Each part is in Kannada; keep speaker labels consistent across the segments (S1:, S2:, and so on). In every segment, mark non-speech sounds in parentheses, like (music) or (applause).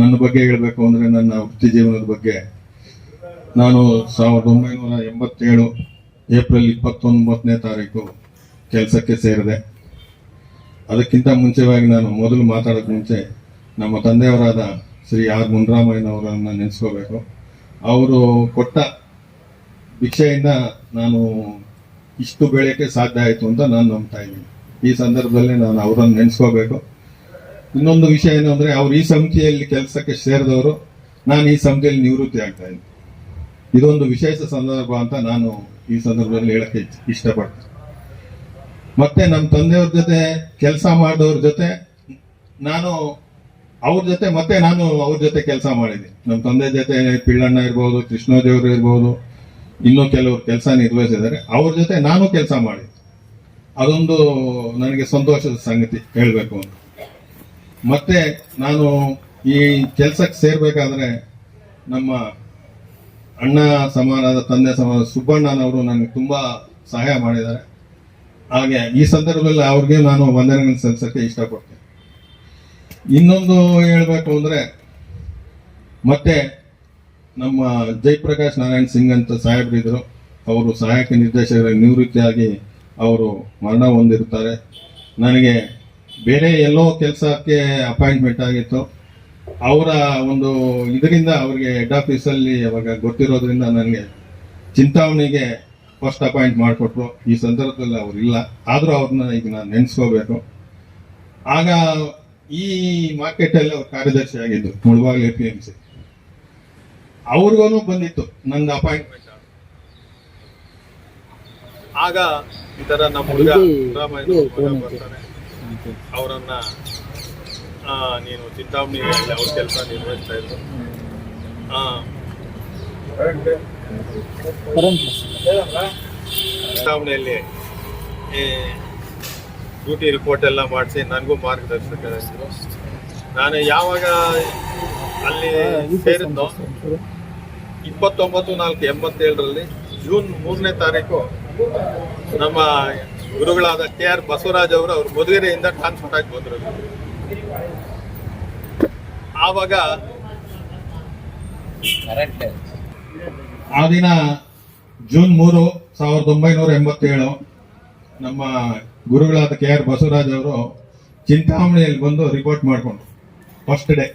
S1: ನನ್ನ ಬಗ್ಗೆ ಹೇಳಬೇಕು ಅಂದ್ರೆ ನನ್ನ ವೃತ್ತಿ ಜೀವನದ ಬಗ್ಗೆ. ನಾನು ಸಾವಿರದ ಒಂಬೈನೂರ ಎಂಬತ್ತೇಳು ಏಪ್ರಿಲ್ ಇಪ್ಪತ್ತೊಂಬತ್ತನೇ ತಾರೀಕು ಕೆಲಸಕ್ಕೆ ಸೇರಿದೆ. ಅದಕ್ಕಿಂತ ಮುಂಚೆವಾಗಿ ನಾನು ಮೊದಲು ಮಾತಾಡೋಕೆ ಮುಂಚೆ ನಮ್ಮ ತಂದೆಯವರಾದ ಶ್ರೀ ಆರ್ ಮುನ್ರಾಮಯ್ಯನವರನ್ನು ನೆನೆಸ್ಕೋಬೇಕು. ಅವರು ಕೊಟ್ಟ ಭಿಕ್ಷೆಯಿಂದ ನಾನು ಇಷ್ಟು ಬೆಳೆಯೋಕ್ಕೆ ಸಾಧ್ಯ ಆಯಿತು ಅಂತ ನಾನು ನಂಬ್ತಾ ಇದ್ದೀನಿ. ಈ ಸಂದರ್ಭದಲ್ಲಿ ನಾನು ಅವರನ್ನು ನೆನೆಸ್ಕೋಬೇಕು. ಇನ್ನೊಂದು ವಿಷಯ ಏನು ಅಂದ್ರೆ, ಅವ್ರು ಈ ಸಮಿತಿಯಲ್ಲಿ ಕೆಲಸಕ್ಕೆ ಸೇರಿದವರು, ನಾನು ಈ ಸಮಿತಿಯಲ್ಲಿ ನಿವೃತ್ತಿ ಆಗ್ತಾ ಇದ್ದೀನಿ. ಇದೊಂದು ವಿಶೇಷ ಸಂದರ್ಭ ಅಂತ ನಾನು ಈ ಸಂದರ್ಭದಲ್ಲಿ ಹೇಳಕ್ಕೆ ಇಷ್ಟಪಡ್ತೀನಿ. ಮತ್ತೆ ನಮ್ಮ ತಂದೆಯವ್ರ ಜೊತೆ ಕೆಲಸ ಮಾಡಿದವ್ರ ಜೊತೆ ನಾನು, ಅವ್ರ ಜೊತೆ ಮತ್ತೆ ನಾನು ಅವ್ರ ಜೊತೆ ಕೆಲಸ ಮಾಡಿದ್ದೀನಿ. ನಮ್ಮ ತಂದೆ ಜೊತೆ ಪಿಳ್ಳಣ್ಣ ಇರ್ಬೋದು ಕೃಷ್ಣದೇವರು ಇರ್ಬೋದು, ಇನ್ನೂ ಕೆಲವರು ಕೆಲಸ ನಿರ್ವಹಿಸಿದ್ದಾರೆ. ಅವ್ರ ಜೊತೆ ನಾನು ಕೆಲಸ ಮಾಡಿದ್ದೆ ಅದೊಂದು ನನಗೆ ಸಂತೋಷದ ಸಂಗತಿ ಹೇಳಬೇಕು ಅಂತ. ಮತ್ತೆ ನಾನು ಈ ಕೆಲಸಕ್ಕೆ ಸೇರ್ಬೇಕಾದ್ರೆ ನಮ್ಮ ಅಣ್ಣ ಸಮಾನದ ತಂದೆ ಸಮಾನ ಸುಬ್ಬಣ್ಣನವರು ನನಗೆ ತುಂಬ ಸಹಾಯ ಮಾಡಿದ್ದಾರೆ. ಹಾಗೆ ಈ ಸಂದರ್ಭದಲ್ಲಿ ಅವ್ರಿಗೆ ನಾನು ವಂದನೆಗಳನ್ನು ಸಲ್ಲಿಸಕ್ಕೆ ಇಷ್ಟಪಡ್ತೇನೆ. ಇನ್ನೊಂದು ಹೇಳಬೇಕು ಅಂದ್ರೆ ಮತ್ತೆ ನಮ್ಮ ಜಯಪ್ರಕಾಶ್ ನಾರಾಯಣ್ ಸಿಂಗ್ ಅಂತ ಸಾಹೇಬ್ರಿದ್ರು ಅವರು ಸಹಾಯಕ ನಿರ್ದೇಶಕರ ನಿವೃತ್ತಿಯಾಗಿ ಅವರು ಮರಣ ಹೊಂದಿರುತ್ತಾರೆ. ನನಗೆ ಬೇರೆ ಎಲ್ಲೋ ಕೆಲಸಕ್ಕೆ ಅಪಾಯಿಂಟ್ಮೆಂಟ್ ಆಗಿತ್ತು. ಅವರ ಒಂದು ಇದರಿಂದ ಅವರಿಗೆ ಹೆಡ್ ಆಫೀಸಲ್ಲಿ ಅವಾಗ ಗೊತ್ತಿರೋದ್ರಿಂದ ನನಗೆ ಚಿಂತಾವಣಿಗೆ ಫಸ್ಟ್ ಅಪಾಯಿಂಟ್ ಮಾಡಿಕೊಟ್ರು. ಈ ಸಂದರ್ಭದಲ್ಲಿ ಅವ್ರು ಇಲ್ಲ. ಆದರೂ ಅವ್ರನ್ನ ಈಗ ನಾನು ನೆನೆಸ್ಕೋಬೇಕು. ಆಗ ಈ ಮಾರ್ಕೆಟಲ್ಲಿ ಅವ್ರು ಕಾರ್ಯದರ್ಶಿ ಆಗಿದ್ದು ಮುಳುವಾಗ ಎ ಪಿ ಎಂ ಸಿ. ಅವ್ರಿಗೂ ಬಂದಿತ್ತು ನಂದು ಅಪಾಯಿಂಟ್ಮೆಂಟ್ ಆಗ ಈ ತರ ನಮ್ಮ ಹುಡುಗ ಸಿದ್ದರಾಮಯ್ಯ ಬರ್ತಾರೆ ಅವರನ್ನ ನೀನು ಚಿಂತಾಮಣಿ ಅವ್ರ ಕೆಲಸ ನಿರ್ವಹಿಸ್ತಾ ಇದ್ರು. ಚಿಂತಾಮಣಿಯಲ್ಲಿ ಡ್ಯೂಟಿ ರಿಪೋರ್ಟ್ ಎಲ್ಲ ಮಾಡಿಸಿ ನನಗೂ ಮಾರ್ಗದರ್ಶಕರಾಗಿದ್ರು. ನಾನು ಯಾವಾಗ ಅಲ್ಲಿ ಸೇರಿದ್ನೋ ಇಪ್ಪತ್ತೊಂಬತ್ತು ನಾಲ್ಕು ಎಂಬತ್ತೇಳರಲ್ಲಿ ಜೂನ್ ಮೂರನೇ ತಾರೀಕು ನಮ್ಮ ಗುರುಗಳಾದ ಕೆ ಆರ್ ಬಸವರಾಜ್ ಅವರು ಅವ್ರ ಮಧುಗಿರಿಯಿಂದ ಟ್ರಾನ್ಸ್ಫರ್ ಆಗಿ ಬಂದರು. ಆವಾಗ ಆ ದಿನ ಜೂನ್ ಮೂರು ಸಾವಿರದ ಒಂಬೈನೂರ ಎಂಬತ್ತೇಳು ನಮ್ಮ ಗುರುಗಳಾದ ಕೆ ಆರ್ ಬಸವರಾಜ್ ಅವರು ಚಿಂತಾಮಣಿಯಲ್ಲಿ ಬಂದು ರಿಪೋರ್ಟ್ ಮಾಡಿಕೊಂಡ್ರು. ಫಸ್ಟ್ ಡೇ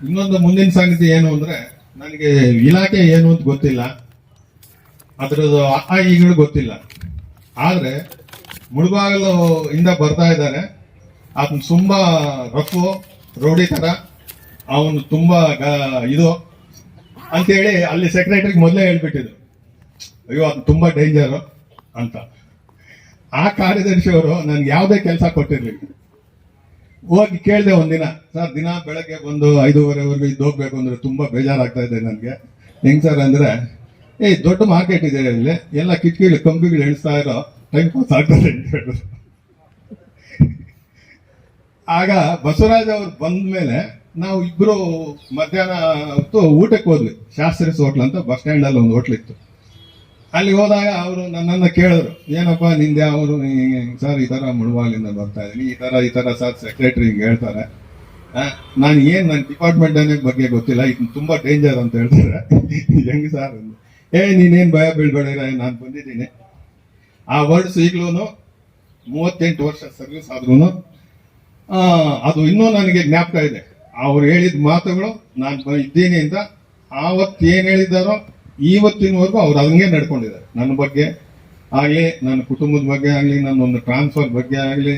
S1: ಇನ್ನೊಂದು ಮುಂದಿನ ಸಂಗತಿ ಏನು ಅಂದರೆ ನನಗೆ ಇಲಾಖೆ ಏನು ಅಂತ ಗೊತ್ತಿಲ್ಲ. ಅದರದ್ದು ಆ, ಗೊತ್ತಿಲ್ಲ. ಆದ್ರೆ ಮುಳುಬಾಗಲು ಇಂದ ಬರ್ತಾ ಇದ್ದಾನೆ. ಅದನ್ನ ತುಂಬಾ ರಫು ರೋಡಿ ತರ. ಅವನು ತುಂಬಾ ಇದು. ಅಂತೇಳಿ ಅಲ್ಲಿ ಸೆಕ್ರೆಟರಿಗೆ ಮೊದಲೇ ಹೇಳ್ಬಿಟ್ಟಿದ್ರು. ಅಯ್ಯೋ ಅದು ತುಂಬಾ ಡೇಂಜರ್ ಅಂತ. ಆ ಕಾರ್ಯದರ್ಶಿ ಅವರು ನನ್ಗೆ ಯಾವುದೇ ಕೆಲಸ ಕೊಟ್ಟಿರ್ಲಿಲ್ಲ ಹೋಗಿ ಕೇಳಿದೆ ಒಂದಿನ, ಸರ್, ದಿನ ಬೆಳಗ್ಗೆ ಬಂದು ಐದೂವರೆವರೆಗೂ ಇದ್ದು ಹೋಗ್ಬೇಕು ಅಂದ್ರೆ ತುಂಬಾ ಬೇಜಾರಾಗ್ತಾ ಇದೆ ನನಗೆ. ಹೆಂಗ್ ಸರ್ ಅಂದ್ರೆ ಏ, ದೊಡ್ಡ ಮಾರ್ಕೆಟ್ ಇದೆ ಅಲ್ಲಿ. ಎಲ್ಲ ಕಿಟಕಿಗಳು, ಕಂಬಿಗಳು ಎಣಿಸ್ತಾ ಇರೋ ಟೈಮ್ ಪಾಸ್ ಆಗ್ತದೆ ಅಂತ ಹೇಳಿದ್ರು ಆಗ ಬಸವರಾಜ್ ಅವ್ರು ಬಂದ ಮೇಲೆ ನಾವು ಇಬ್ರು ಮಧ್ಯಾಹ್ನ ಹೊತ್ತು ಊಟಕ್ಕೆ ಹೋದ್ವಿ. ಶಾಸ್ತ್ರೀಸ್ ಹೋಟ್ಲ್ ಅಂತ ಬಸ್ ಸ್ಟ್ಯಾಂಡ್ ಅಲ್ಲಿ ಒಂದು ಹೋಟ್ಲ್ ಇತ್ತು. ಅಲ್ಲಿ ಹೋದಾಗ ಅವರು ನನ್ನನ್ನ ಕೇಳಿದ್ರು. ಏನಪ್ಪ ನಿಂದೆ ಅವರು? ಸರ್ ಈ ತರ ಮುಳುವಾಲಿಂದ ಬರ್ತಾ ಇದೀನಿ. ಈ ತರ ಈ ತರ ಸರ್ ಸೆಕ್ರೆಟರಿ ಹಿಂಗೆ ಹೇಳ್ತಾರೆ. ನಾನು ಏನು ನನ್ನ ಡಿಪಾರ್ಟ್ಮೆಂಟ್ ಬಗ್ಗೆ ಗೊತ್ತಿಲ್ಲ. ಇದು ತುಂಬಾ ಡೇಂಜರ್ ಅಂತ ಹೇಳ್ತಾರೆ. (laughs) ಹೆಂಗೆ ಸರ್. ಏ, ನೀನೇನು ಭಯ ಬೀಳ್ಬೇಡ ನಾನು ಬಂದಿದ್ದೀನಿ. ಆ ವರ್ಡ್ಸ್ ಈಗಲೂ ಮೂವತ್ತೆಂಟು ವರ್ಷ ಸರ್ವಿಸ್ ಆದ್ರೂ ಅದು ಇನ್ನೂ ನನಗೆ ಜ್ಞಾಪಕ ಇದೆ. ಅವ್ರು ಹೇಳಿದ ಮಾತುಗಳು ನಾನು ಇದ್ದೀನಿ ಅಂತ ಆವತ್ತು ಏನ್ ಹೇಳಿದಾರೋ ಇವತ್ತಿನವರೆಗೂ ಅವ್ರು ಹಂಗೆ ನಡ್ಕೊಂಡಿದ್ದಾರೆ. ನನ್ನ ಬಗ್ಗೆ ಆಗಲಿ, ನನ್ನ ಕುಟುಂಬದ ಬಗ್ಗೆ ಆಗಲಿ, ನನ್ನ ಒಂದು ಟ್ರಾನ್ಸ್ಫರ್ ಬಗ್ಗೆ ಆಗ್ಲಿ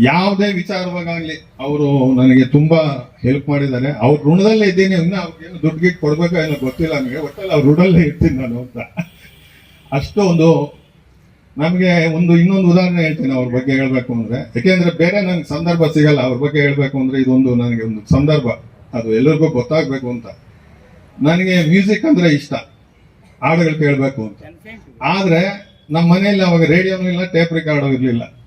S1: ಯಾವುದೇ ವಿಚಾರವಾಗಲಿ ಅವರು ನನಗೆ ತುಂಬಾ ಹೆಲ್ಪ್ ಮಾಡಿದ್ದಾರೆ. ಅವ್ರ ಋಣದಲ್ಲೇ ಇದ್ದೀನಿ ಇನ್ನು ಅವ್ರಿಗೇನು ದುಡ್ಡು ಗಿಟ್ಟು ಕೊಡ್ಬೇಕೋ ಏನೋ ಗೊತ್ತಿಲ್ಲ ನನಗೆ. ಒಟ್ಟಲ್ಲಿ ಅವ್ರ ಋಣದಲ್ಲೇ ಇರ್ತೀನಿ ನಾನು ಅಂತ. ಅಷ್ಟೊಂದು ನಮಗೆ ಒಂದು ಇನ್ನೊಂದು ಉದಾಹರಣೆ ಹೇಳ್ತೀನಿ ಅವ್ರ ಬಗ್ಗೆ ಹೇಳ್ಬೇಕು ಅಂದ್ರೆ. ಯಾಕೆಂದ್ರೆ ಬೇರೆ ನನಗೆ ಸಂದರ್ಭ ಸಿಗಲ್ಲ ಅವ್ರ ಬಗ್ಗೆ ಹೇಳಬೇಕು ಅಂದ್ರೆ ಇದೊಂದು ನನಗೆ ಒಂದು ಸಂದರ್ಭ. ಅದು ಎಲ್ಲರಿಗೂ ಗೊತ್ತಾಗ್ಬೇಕು ಅಂತ. ನನಗೆ ಮ್ಯೂಸಿಕ್ ಅಂದ್ರೆ ಇಷ್ಟ. ಹಾಡುಗಳು ಕೇಳಬೇಕು ಅಂತ. ಆದ್ರೆ ನಮ್ಮ ಮನೆಯಲ್ಲಿ ಅವಾಗ ರೇಡಿಯೋನು ಇಲ್ಲ ಟೇಪ್ ರೆಕಾರ್ಡು ಇರ್ಲಿಲ್ಲ.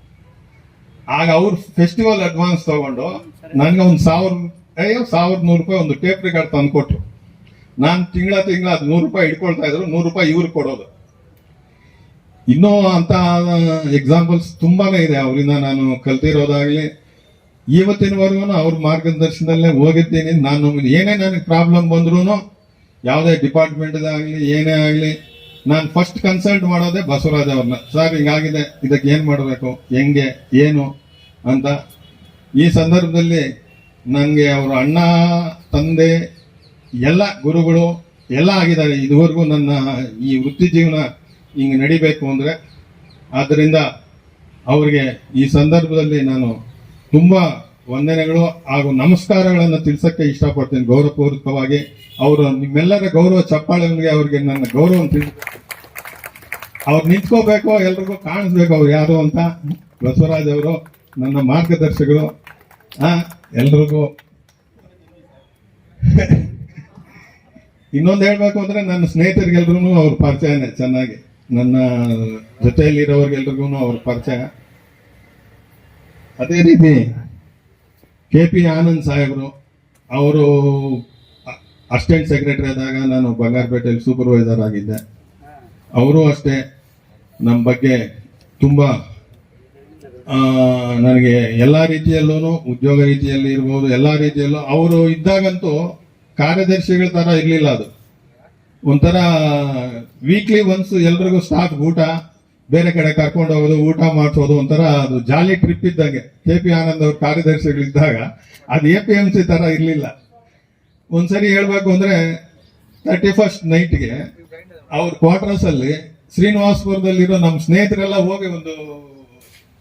S1: ಆಗ ಅವ್ರು ಫೆಸ್ಟಿವಲ್ ಅಡ್ವಾನ್ಸ್ ತಗೊಂಡು ನನಗೆ ಒಂದು ಸಾವಿರ ಅಯ್ಯೋ ಸಾವಿರದ ನೂರು ರೂಪಾಯಿ ಒಂದು ಟೇಪ್ ರಿಕಾರ್ಡ್ ತಂದು ಕೊಟ್ರು ನಾನು ತಿಂಗಳ ತಿಂಗಳ ಅದು ನೂರು ರೂಪಾಯಿ ಇಟ್ಕೊಳ್ತಾ ಇದ್ರು, ನೂರು ರೂಪಾಯಿ ಇವ್ರಿಗೆ ಕೊಡೋದು. ಇನ್ನೂ ಅಂತ ಎಕ್ಸಾಂಪಲ್ಸ್ ತುಂಬಾನೇ ಇದೆ. ಅವರಿಂದ ನಾನು ಕಲ್ತಿರೋದಾಗ್ಲಿ ಇವತ್ತಿನವರೆಗೂ ಅವ್ರ ಮಾರ್ಗದರ್ಶನದಲ್ಲೇ ಹೋಗಿದ್ದೀನಿ. ನಾನು ಏನೇ ನನಗೆ ಪ್ರಾಬ್ಲಮ್ ಬಂದ್ರೂ ಯಾವುದೇ ಡಿಪಾರ್ಟ್ಮೆಂಟ್ ಆಗಲಿ ಏನೇ ಆಗಲಿ ನಾನು ಫಸ್ಟ್ ಕನ್ಸಲ್ಟ್ ಮಾಡೋದೇ ಬಸವರಾಜ್ ಅವ್ರನ್ನ ಸರ್ ಹಿಂಗಾಗಿದೆ. ಇದಕ್ಕೆ ಏನು ಮಾಡಬೇಕು? ಹೆಂಗೆ? ಏನು? ಅಂತ. ಈ ಸಂದರ್ಭದಲ್ಲಿ ನನಗೆ ಅವರ ಅಣ್ಣ, ತಂದೆ, ಎಲ್ಲ ಗುರುಗಳು ಎಲ್ಲ ಆಗಿದ್ದಾರೆ. ಇದುವರೆಗೂ ನನ್ನ ಈ ವೃತ್ತಿ ಜೀವನ ಹಿಂಗೆ ನಡಿಬೇಕು ಅಂದರೆ ಆದ್ದರಿಂದ ಅವರಿಗೆ ಈ ಸಂದರ್ಭದಲ್ಲಿ ನಾನು ತುಂಬ ವಂದನೆಗಳು ಹಾಗೂ ನಮಸ್ಕಾರಗಳನ್ನು ತಿಳಿಸಕ್ಕೆ ಇಷ್ಟಪಡ್ತೀನಿ ಗೌರವಪೂರ್ವಕವಾಗಿ. ಅವರು ನಿಮ್ಮೆಲ್ಲರ ಗೌರವ ಚಪ್ಪಾಳೆಗಳಿಗೆ ಅವ್ರಿಗೆ ನನ್ನ ಗೌರವ ತಿಳಿಸ್ ಅವ್ರು ನಿಂತ್ಕೋಬೇಕು, ಎಲ್ರಿಗೂ ಕಾಣಿಸ್ಬೇಕು ಅವ್ರು ಯಾರು ಅಂತ. ಬಸವರಾಜ್ ಅವರು, ನನ್ನ ಮಾರ್ಗದರ್ಶಕರು ಎಲ್ರಿಗೂ. ಇನ್ನೊಂದು ಹೇಳಬೇಕು ಅಂದ್ರೆ ನನ್ನ ಸ್ನೇಹಿತರಿಗೆಲ್ರಿಗೂ ಅವ್ರ ಪರಿಚಯನೇ ಚೆನ್ನಾಗಿ. ನನ್ನ ಜೊತೆಯಲ್ಲಿರೋರ್ಗೆಲ್ರಿಗೂ ಅವ್ರ ಪರಿಚಯ. ಅದೇ ರೀತಿ ಕೆ ಪಿ ಆನಂದ್ ಸಾಹೇಬರು, ಅವರು ಅಸಿಸ್ಟೆಂಟ್ ಸೆಕ್ರೆಟರಿ ಆದಾಗ ನಾನು ಬಂಗಾರಪೇಟೆಯಲ್ಲಿ ಸೂಪರ್ವೈಸರ್ ಆಗಿದ್ದೆ. ಅವರು ಅಷ್ಟೇ. ನಮ್ಮ ಬಗ್ಗೆ ತುಂಬ ನನಗೆ ಎಲ್ಲ ರೀತಿಯಲ್ಲೂ ಉದ್ಯೋಗ ರೀತಿಯಲ್ಲಿ ಇರ್ಬೋದು, ಎಲ್ಲ ರೀತಿಯಲ್ಲೂ ಅವರು ಇದ್ದಾಗಂತೂ ಕಾರ್ಯದರ್ಶಿಗಳ ಥರ ಇರಲಿಲ್ಲ ಅದು. ಒಂಥರ ವೀಕ್ಲಿ ಒನ್ಸ್ ಎಲ್ರಿಗೂ ಸ್ಟಾಫ್ ಊಟ. ಬೇರೆ ಕಡೆ ಕರ್ಕೊಂಡು ಹೋಗೋದು, ಊಟ ಮಾಡಿಸೋದು ಒಂಥರ ಅದು ಜಾಲಿ ಟ್ರಿಪ್ ಇದ್ದಂಗೆ. ಕೆ ಪಿ ಆನಂದ್ ಅವ್ರ ಕಾರ್ಯದರ್ಶಿಗಳಿದ್ದಾಗ ಅದು ಎ ಪಿ ಎಂ ಸಿ ಥರ ಇರಲಿಲ್ಲ. ಒಂದ್ಸರಿ ಹೇಳ್ಬೇಕು ಅಂದ್ರೆ ತರ್ಟಿ ಫಸ್ಟ್ ನೈಟ್ಗೆ ಅವ್ರ ಕ್ವಾರ್ಟರ್ಸ್ ಅಲ್ಲಿ ಶ್ರೀನಿವಾಸಪುರದಲ್ಲಿರೋ ನಮ್ಮ ಸ್ನೇಹಿತರೆಲ್ಲ ಹೋಗಿ ಒಂದು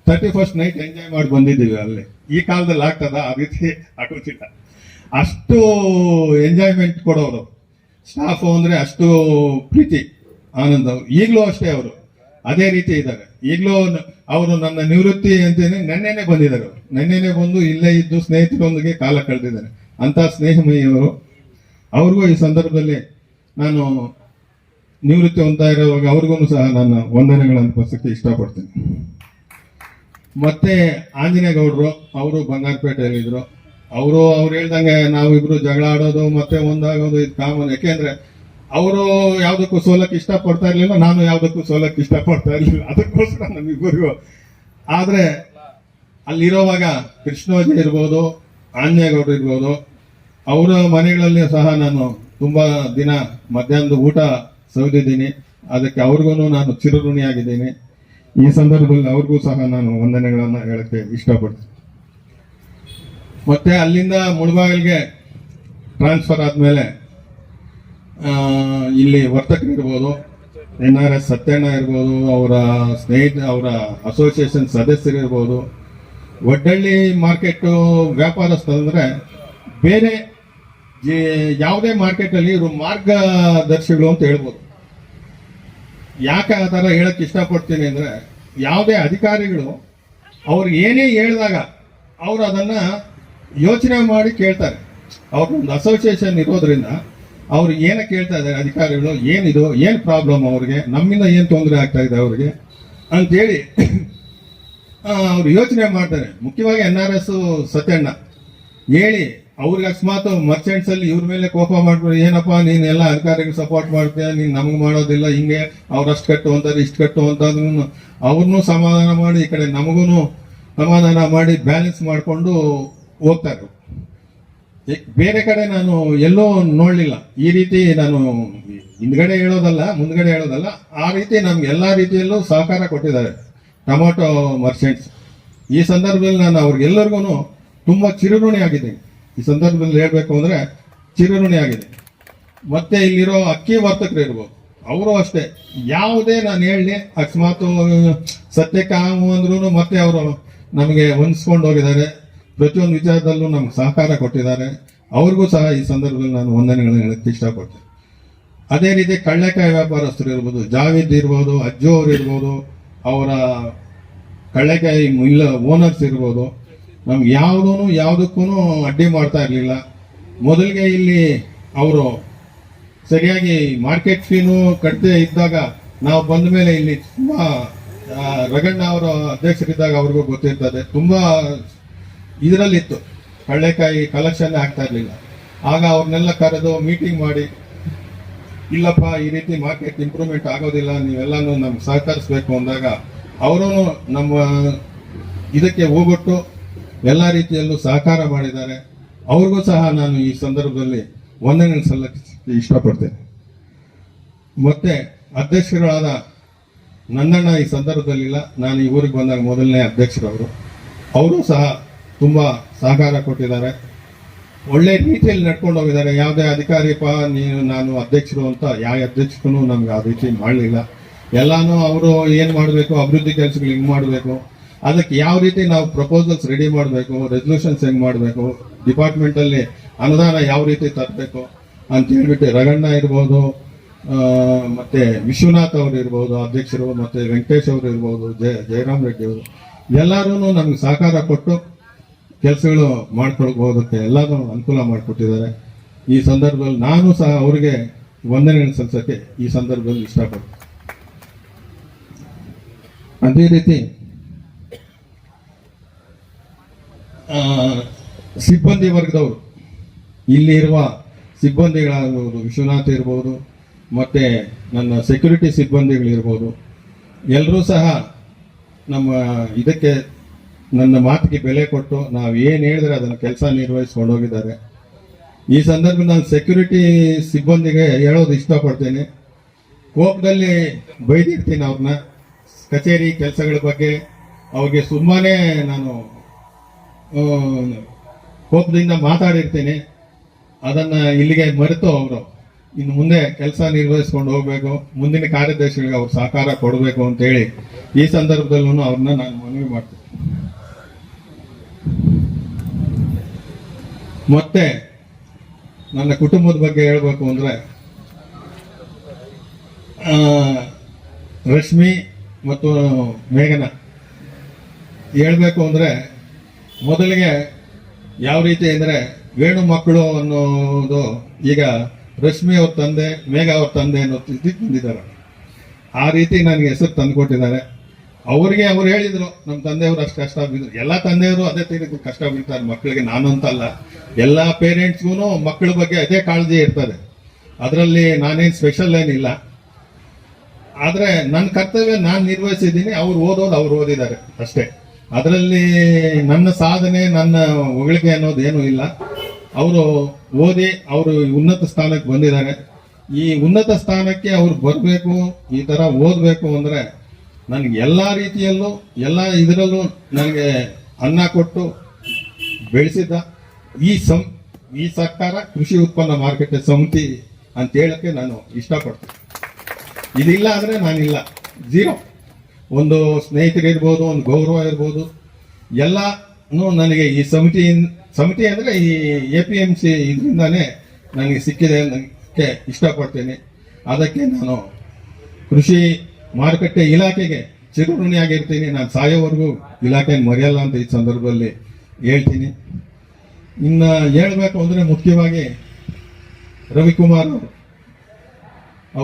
S1: ತರ್ಟಿ ಫಸ್ಟ್ ನೈಟ್ ಎಂಜಾಯ್ ಮಾಡಿ ಬಂದಿದ್ದೀವಿ ಅಲ್ಲಿ. ಈ ಕಾಲದಲ್ಲಿ ಆಗ್ತದ? ಆ ರೀತಿ ಆಗೋದಿಲ್ಲ ಅಷ್ಟು ಎಂಜಾಯ್ಮೆಂಟ್ ಕೊಡೋರು. ಸ್ಟಾಫ್ ಅಂದ್ರೆ ಅಷ್ಟು ಪ್ರೀತಿ ಆನಂದ್ ಅವರು. ಈಗಲೂ ಅಷ್ಟೇ ಅವರು. ಅದೇ ರೀತಿ ಇದ್ದಾರೆ. ಈಗಲೂ ಅವರು ನನ್ನ ನಿವೃತ್ತಿ ಅಂತೇನೆ ನೆನ್ನೆನೆ ಬಂದಿದ್ದಾರೆ ನೆನ್ನೆನೆ ಬಂದು ಇಲ್ಲೇ ಇದ್ದು ಸ್ನೇಹಿತರೊಂದಿಗೆ ಕಾಲ ಕಳೆದಿದ್ದಾರೆ. ಅಂತ ಸ್ನೇಹಮಯಿಯವರು, ಅವ್ರಿಗೂ ಈ ಸಂದರ್ಭದಲ್ಲಿ ನಾನು ನಿವೃತ್ತಿ ಹೊಂದ್ತಾ ಇರುವಾಗ ಅವ್ರಿಗೂ ಸಹ ನನ್ನ ವಂದನೆಗಳನ್ನು ಪಡಿಸಕ್ಕೆ ಇಷ್ಟಪಡ್ತೀನಿ. ಮತ್ತೆ ಆಂಜನೇಯ ಗೌಡ್ರು, ಅವರು ಬಂಗಾರಪೇಟೆಯಲ್ಲಿದ್ದರು ಅವರು ಅವ್ರು ಹೇಳ್ದಂಗೆ ನಾವಿಬ್ರು ಜಗಳ ಆಡೋದು, ಮತ್ತೆ ಒಂದಾಗೋದು ಇದು ಕಾಮನ್ ಯಾಕೆಂದ್ರೆ ಅವರು ಯಾವುದಕ್ಕೂ ಸೋಲಕ್ಕೆ ಇಷ್ಟಪಡ್ತಾ ಇರಲಿಲ್ಲ, ನಾನು ಯಾವುದಕ್ಕೂ ಸೋಲಕ್ಕೆ ಇಷ್ಟಪಡ್ತಾ ಇರಲಿಲ್ಲ. ಅದಕ್ಕೋಸ್ಕರ ನಮಗಿಬ್ಬರಿಗೂ ಆದರೆ ಅಲ್ಲಿರೋವಾಗ ಕೃಷ್ಣೋಜಿ ಇರ್ಬೋದು, ಆಂಜನೇಯಗೌಡರು ಇರ್ಬೋದು, ಅವರ ಮನೆಗಳಲ್ಲಿ ಸಹ ನಾನು ತುಂಬಾ ದಿನ ಮಧ್ಯಾಹ್ನದ ಊಟ ಸವಿದಿದ್ದೀನಿ. ಅದಕ್ಕೆ ಅವ್ರಿಗೂ ನಾನು ಚಿರಋಣಿಯಾಗಿದ್ದೀನಿ. ಈ ಸಂದರ್ಭದಲ್ಲಿ ಅವ್ರಿಗೂ ಸಹ ನಾನು ವಂದನೆಗಳನ್ನು ಹೇಳಕ್ಕೆ ಇಷ್ಟಪಡ್ತೀನಿ. ಮತ್ತೆ ಅಲ್ಲಿಂದ ಮುಳಬಾಗಿಲಿಗೆ ಟ್ರಾನ್ಸ್ಫರ್ ಆದ್ಮೇಲೆ ಇಲ್ಲಿ ವರ್ತಕರು ಇರ್ಬೋದು, ಎನ್ ಆರ್ ಎಸ್ ಸತ್ಯಣ್ಣ ಇರ್ಬೋದು, ಅವರ ಸ್ನೇಹಿತ, ಅವರ ಅಸೋಸಿಯೇಷನ್ ಸದಸ್ಯರು ಇರ್ಬೋದು. ಒಡ್ಡಳ್ಳಿ ಮಾರ್ಕೆಟ್ ವ್ಯಾಪಾರಸ್ಥರಂದ್ರೆ ಬೇರೆ ಯಾವುದೇ ಮಾರ್ಕೆಟಲ್ಲಿ ಇವರು ಮಾರ್ಗದರ್ಶಿಗಳು ಅಂತ ಹೇಳ್ಬೋದು. ಯಾಕೆ ಆ ಥರ ಹೇಳಕ್ಕೆ ಇಷ್ಟಪಡ್ತೀನಿ ಅಂದರೆ ಯಾವುದೇ ಅಧಿಕಾರಿಗಳು ಅವ್ರು ಏನೇ ಹೇಳಿದಾಗ ಅವರು ಅದನ್ನು ಯೋಚನೆ ಮಾಡಿ ಕೇಳ್ತಾರೆ. ಅವ್ರೊಂದು ಅಸೋಸಿಯೇಷನ್ ಇರೋದ್ರಿಂದ ಅವ್ರು ಏನೇ ಕೇಳ್ತಾ ಇದ್ದಾರೆ ಅಧಿಕಾರಿಗಳು? ಏನಿದು? ಏನು ಪ್ರಾಬ್ಲಮ್ ಅವ್ರಿಗೆ? ನಮ್ಮಿಂದ ಏನು ತೊಂದರೆ ಆಗ್ತಾ ಇದೆ ಅವ್ರಿಗೆ? ಅಂತೇಳಿ ಅವ್ರು ಯೋಚನೆ ಮಾಡ್ತಾರೆ. ಮುಖ್ಯವಾಗಿ ಎನ್ ಆರ್ ಎಸ್ ಸತ್ಯಣ್ಣ. ಹೇಳಿ, ಅವ್ರಿಗೆ ಅಕಸ್ಮಾತ್ ಮರ್ಚೆಂಟ್ಸ್ ಅಲ್ಲಿ ಇವ್ರ ಮೇಲೆ ಕೋಪ ಮಾಡ್ಬಿಟ್ಟು ಏನಪ್ಪಾ, ನೀನ್ ಎಲ್ಲ ಅಧಿಕಾರಿಗಳು ಸಪೋರ್ಟ್ ಮಾಡ್ತೀಯ? ನೀನ್ ನಮ್ಗೆ ಮಾಡೋದಿಲ್ಲ, ಹಿಂಗೆ ಅವ್ರು ಅಷ್ಟು ಕಟ್ಟು ಅಂತಾರೆ ಇಷ್ಟು ಕಟ್ಟು ಅಂತ ಅವ್ರನ್ನೂ ಸಮಾಧಾನ ಮಾಡಿ, ಈ ಕಡೆ ನಮಗೂ ಸಮಾಧಾನ ಮಾಡಿ ಬ್ಯಾಲೆನ್ಸ್ ಮಾಡಿಕೊಂಡು ಹೋಗ್ತಾರೆ ಬೇರೆ ಕಡೆ ನಾನು ಎಲ್ಲೂ ನೋಡಲಿಲ್ಲ. ಈ ರೀತಿ ನಾನು ಹಿಂದ್ಗಡೆ ಹೇಳೋದಲ್ಲ, ಮುಂದ್ಗಡೆ ಹೇಳೋದಲ್ಲ, ಆ ರೀತಿ ನಮ್ಗೆ ಎಲ್ಲಾ ರೀತಿಯಲ್ಲೂ ಸಹಕಾರ ಕೊಟ್ಟಿದ್ದಾರೆ ಟೊಮಾಟೊ ಮರ್ಚೆಂಟ್ಸ್. ಈ ಸಂದರ್ಭದಲ್ಲಿ ನಾನು ಅವ್ರಿಗೆಲ್ಲರಿಗೂ ತುಂಬ ಚಿರುಋಣಿ ಆಗಿದ್ದೀನಿ. ಈ ಸಂದರ್ಭದಲ್ಲಿ ಹೇಳಬೇಕು ಅಂದ್ರೆ ಚಿರುಋಣಿ ಆಗಿದೆ. ಮತ್ತೆ ಇಲ್ಲಿರೋ ಅಕ್ಕಿ ವರ್ತಕರು ಇರ್ಬೋದು, ಅವರು ಅಷ್ಟೇ. ಯಾವುದೇ ನಾನು ಹೇಳಿ ಅಕಸ್ಮಾತ್ ಸತ್ಯಕ್ಕೆ ಅಂದ್ರೂ ಮತ್ತೆ ಅವರು ನಮಗೆ ಹೊಂದಿಸ್ಕೊಂಡು ಹೋಗಿದ್ದಾರೆ. ಪ್ರತಿಯೊಂದು ವಿಚಾರದಲ್ಲೂ ನಮ್ಗೆ ಸಹಕಾರ ಕೊಟ್ಟಿದ್ದಾರೆ. ಅವ್ರಿಗೂ ಸಹ ಈ ಸಂದರ್ಭದಲ್ಲಿ ನಾನು ವಂದನೆಗಳನ್ನು ಹೇಳಕ್ಕೆ ಇಷ್ಟಪಡ್ತೇನೆ. ಅದೇ ರೀತಿ ಕಳ್ಳೆಕಾಯಿ ವ್ಯಾಪಾರಸ್ಥರು ಇರ್ಬೋದು, ಜಾವೇದ್ ಇರ್ಬೋದು, ಅಜ್ಜು ಅವರು ಇರ್ಬೋದು, ಅವರ ಕಳ್ಳೆಕಾಯಿ ಮಿಲ್ ಓನರ್ಸ್ ಇರ್ಬೋದು, ನಮ್ಗೆ ಯಾವುದೂ ಯಾವುದಕ್ಕೂ ಅಡ್ಡಿ ಮಾಡ್ತಾ ಇರಲಿಲ್ಲ. ಮೊದಲಿಗೆ ಇಲ್ಲಿ ಅವರು ಸರಿಯಾಗಿ ಮಾರ್ಕೆಟ್ ಫೀನು ಕಟ್ಟದೇ ಇದ್ದಾಗ ನಾವು ಬಂದ ಮೇಲೆ ಇಲ್ಲಿ ತುಂಬ ರಗಣ್ಣ ಅವರ ಅಧ್ಯಕ್ಷರಿದ್ದಾಗ ಅವ್ರಿಗೂ ಗೊತ್ತಿರ್ತದೆ. ತುಂಬಾ ಇದರಲ್ಲಿತ್ತು. ಕಳ್ಳೆಕಾಯಿ ಕಲೆಕ್ಷನ್ ಆಗ್ತಾ ಇರಲಿಲ್ಲ. ಆಗ ಅವ್ರನ್ನೆಲ್ಲ ಕರೆದು ಮೀಟಿಂಗ್ ಮಾಡಿ, ಇಲ್ಲಪ್ಪ, ಈ ರೀತಿ ಮಾರ್ಕೆಟ್ ಇಂಪ್ರೂವ್ಮೆಂಟ್ ಆಗೋದಿಲ್ಲ, ನೀವೆಲ್ಲನೂ ನಮ್ಗೆ ಸಹಕರಿಸಬೇಕು ಅಂದಾಗ ಅವರೂ ನಮ್ಮ ಇದಕ್ಕೆ ಹೋಗ್ಬಿಟ್ಟು ಎಲ್ಲ ರೀತಿಯಲ್ಲೂ ಸಹಕಾರ ಮಾಡಿದ್ದಾರೆ. ಅವ್ರಿಗೂ ಸಹ ನಾನು ಈ ಸಂದರ್ಭದಲ್ಲಿ ವಂದನೆ ಸಲ್ಲಕ್ಕೆ ಇಷ್ಟಪಡ್ತೇನೆ. ಮತ್ತೆ ಅಧ್ಯಕ್ಷರಾದ ನನ್ನಣ್ಣ ಈ ಸಂದರ್ಭದಲ್ಲಿಲ್ಲ. ನಾನು ಈ ಊರಿಗೆ ಬಂದಾಗ ಮೊದಲನೇ ಅಧ್ಯಕ್ಷರವರು. ಅವರು ಸಹ ತುಂಬಾ ಸಹಕಾರ ಕೊಟ್ಟಿದ್ದಾರೆ. ಒಳ್ಳೆ ರೀತಿಯಲ್ಲಿ ನಡ್ಕೊಂಡು ಹೋಗಿದ್ದಾರೆ. ಯಾವುದೇ ಅಧಿಕಾರಿಪ್ಪ ನೀನು, ನಾನು ಅಧ್ಯಕ್ಷರು ಅಂತ ಯಾವ ಅಧ್ಯಕ್ಷರು ನಮ್ಗೆ ಆ ರೀತಿ ಮಾಡಲಿಲ್ಲ. ಎಲ್ಲಾನು ಅವರು ಏನು ಮಾಡಬೇಕು, ಅಭಿವೃದ್ಧಿ ಕೆಲಸಗಳು ಹಿಂಗ್ ಮಾಡಬೇಕು. ಅದಕ್ಕೆ ಯಾವ ರೀತಿ ನಾವು ಪ್ರಪೋಸಲ್ಸ್ ರೆಡಿ ಮಾಡಬೇಕು ರೆಸಲ್ಯೂಷನ್ಸ್ ಹೆಂಗ್ ಮಾಡಬೇಕು ಡಿಪಾರ್ಟ್ಮೆಂಟ್ ಅಲ್ಲಿ ಅನುದಾನ ಯಾವ ರೀತಿ ತರಬೇಕು ಅಂತ ಹೇಳ್ಬಿಟ್ಟು ರಗಣ್ಣ ಇರ್ಬೋದು ಮತ್ತೆ ವಿಶ್ವನಾಥ್ ಅವರು ಇರ್ಬೋದು, ಅಧ್ಯಕ್ಷರು, ಮತ್ತೆ ವೆಂಕಟೇಶ್ ಅವರು ಇರ್ಬೋದು ಜಯ ಜಯರಾಮ್ ರೆಡ್ಡಿ ಅವರು ಎಲ್ಲರೂ ನಮ್ಗೆ ಸಹಕಾರ ಕೊಟ್ಟು ಕೆಲಸಗಳು ಮಾಡ್ಕೊಳ್ಬೋದಕ್ಕೆ ಎಲ್ಲಾನು ಅನುಕೂಲ ಮಾಡಿಕೊಟ್ಟಿದ್ದಾರೆ. ಈ ಸಂದರ್ಭದಲ್ಲಿ ನಾನು ಸಹ ಅವರಿಗೆ ವಂದನೆಗಳನ್ನು ಸಲ್ಲಿಸೋಕ್ಕೆ ಈ ಸಂದರ್ಭದಲ್ಲಿ ಇಷ್ಟಪಡ್ತೀನಿ. ಅದೇ ರೀತಿ ಸಿಬ್ಬಂದಿ ವರ್ಗದವರು ಇಲ್ಲಿ ಇರುವ ಸಿಬ್ಬಂದಿಗಳಾಗಬಹುದು ವಿಶ್ವನಾಥ್ ಇರ್ಬೋದು, ಮತ್ತು ನನ್ನ ಸೆಕ್ಯೂರಿಟಿ ಸಿಬ್ಬಂದಿಗಳಿರ್ಬೋದು ಎಲ್ಲರೂ ಸಹ ನಮ್ಮ ಇದಕ್ಕೆ ನನ್ನ ಮಾತಿಗೆ ಬೆಲೆ ಕೊಟ್ಟು ನಾವು ಏನು ಹೇಳಿದ್ರೆ ಅದನ್ನು ಕೆಲಸ ನಿರ್ವಹಿಸ್ಕೊಂಡು ಹೋಗಿದ್ದಾರೆ. ಈ ಸಂದರ್ಭ ನಾನು ಸೆಕ್ಯೂರಿಟಿ ಸಿಬ್ಬಂದಿಗೆ ಹೇಳೋದು ಇಷ್ಟಪಡ್ತೇನೆ. ಕೋಪದಲ್ಲಿ ಬೈದಿರ್ತೀನಿ ಅವ್ರನ್ನ ಕಚೇರಿ ಕೆಲಸಗಳ ಬಗ್ಗೆ ಅವ್ರಿಗೆ ಸುಮ್ಮನೆ ನಾನು ಕೋಪದಿಂದ ಮಾತಾಡಿರ್ತೀನಿ. ಅದನ್ನ ಇಲ್ಲಿಗೆ ಮರೆತು ಅವರು. ಇನ್ನು ಮುಂದೆ ಕೆಲಸ ನಿರ್ವಹಿಸ್ಕೊಂಡು ಹೋಗಬೇಕು. ಮುಂದಿನ ಕಾರ್ಯದರ್ಶಿಗಳಿಗೆ ಅವ್ರು ಸಹಕಾರ ಕೊಡಬೇಕು ಅಂತ ಹೇಳಿ ಈ ಸಂದರ್ಭದಲ್ಲೂ ಅವ್ರನ್ನ ನಾನು ಮನವಿ ಮಾಡ್ತೀನಿ. ಮತ್ತೆ ನನ್ನ ಕುಟುಂಬದ ಬಗ್ಗೆ ಹೇಳಬೇಕು ಅಂದ್ರೆ ರಶ್ಮಿ ಮತ್ತು ಮೇಘನ. ಹೇಳಬೇಕು ಅಂದ್ರೆ, ಮೊದಲಿಗೆ ಯಾವ ರೀತಿ ಅಂದ್ರೆ ವೇಣು ಮಕ್ಕಳು ಅನ್ನೋದು ಈಗ ರಶ್ಮಿ ಅವ್ರ ತಂದೆ, ಮೇಘ ಅವ್ರ ತಂದೆ ಅನ್ನೋ ರೀತಿ ತಂದಿದ್ದಾರೆ ಆ ರೀತಿ ನನಗೆ ಹೆಸರು ತಂದುಕೊಟ್ಟಿದ್ದಾರೆ ಅವರಿಗೆ ಅವ್ರು ಹೇಳಿದ್ರು, ನಮ್ಮ ತಂದೆಯವರು ಅಷ್ಟು ಕಷ್ಟ ಬಿದ್ದರು ಎಲ್ಲ ತಂದೆಯವರು ಅದೇ ತೀರಿ ಕಷ್ಟ ಬೀಳ್ತಾರೆ ಮಕ್ಕಳಿಗೆ ನಾನು ಅಂತಲ್ಲ ಎಲ್ಲ ಪೇರೆಂಟ್ಸ್ಗೂ ಮಕ್ಕಳ ಬಗ್ಗೆ ಅದೇ ಕಾಳಜಿ ಇರ್ತದೆ. ಅದರಲ್ಲಿ ನಾನೇನು ಸ್ಪೆಷಲ್ ಏನಿಲ್ಲ. ಆದರೆ ನನ್ನ ಕರ್ತವ್ಯ ನಾನು ನಿರ್ವಹಿಸಿದ್ದೀನಿ, ಅವ್ರು ಓದೋದು ಅವ್ರು ಓದಿದ್ದಾರೆ ಅಷ್ಟೇ. ಅದರಲ್ಲಿ ನನ್ನ ಸಾಧನೆ, ನನ್ನ ಹೊಗಳಿಕೆ ಅನ್ನೋದು ಏನೂ ಇಲ್ಲ. ಅವರು ಓದಿ ಅವರು ಉನ್ನತ ಸ್ಥಾನಕ್ಕೆ ಬಂದಿದ್ದಾರೆ. ಈ ಉನ್ನತ ಸ್ಥಾನಕ್ಕೆ ಅವ್ರು ಬರಬೇಕು, ಈ ಥರ ಓದಬೇಕು ಅಂದರೆ ನನಗೆ ಎಲ್ಲ ರೀತಿಯಲ್ಲೂ, ಎಲ್ಲ ಇದರಲ್ಲೂ ನನಗೆ ಅನ್ನ ಕೊಟ್ಟು ಬೆಳೆಸಿದ್ದ ಈ ಸಂ, ಈ ಸರ್ಕಾರ ಕೃಷಿ ಉತ್ಪನ್ನ ಮಾರುಕಟ್ಟೆ ಸಮಿತಿ ಅಂತ ಹೇಳಕ್ಕೆ ನಾನು ಇಷ್ಟಪಡ್ತೀನಿ. ಇದಿಲ್ಲ ಅಂದರೆ ನಾನಿಲ್ಲ. ಜೀರೋ ಒಂದು ಸ್ನೇಹಿತರಿರ್ಬೋದು ಒಂದು ಗೌರವ ಇರ್ಬೋದು, ಎಲ್ಲನೂ ನನಗೆ ಈ ಸಮಿತಿ ಸಮಿತಿ ಅಂದರೆ ಈ ಎ ಪಿ ಎಂ ಸಿ ಇದರಿಂದಾನೇ ನನಗೆ ಸಿಕ್ಕಿದೆ ಅನ್ನೋಕ್ಕೆ ಇಷ್ಟಪಡ್ತೀನಿ. ಅದಕ್ಕೆ ನಾನು ಕೃಷಿ ಮಾರುಕಟ್ಟೆ ಇಲಾಖೆಗೆ ಚಿರಋಣಿಯಾಗಿರ್ತೀನಿ ನಾನು ಸಾಯೋವರೆಗೂ ಇಲಾಖೆಯನ್ನು ಮರೆಯಲ್ಲ ಅಂತ ಈ ಸಂದರ್ಭದಲ್ಲಿ ಹೇಳ್ತೀನಿ. ಇನ್ನ ಹೇಳಬೇಕು ಅಂದ್ರೆ ಮುಖ್ಯವಾಗಿ ರವಿಕುಮಾರ್ ಅವರು.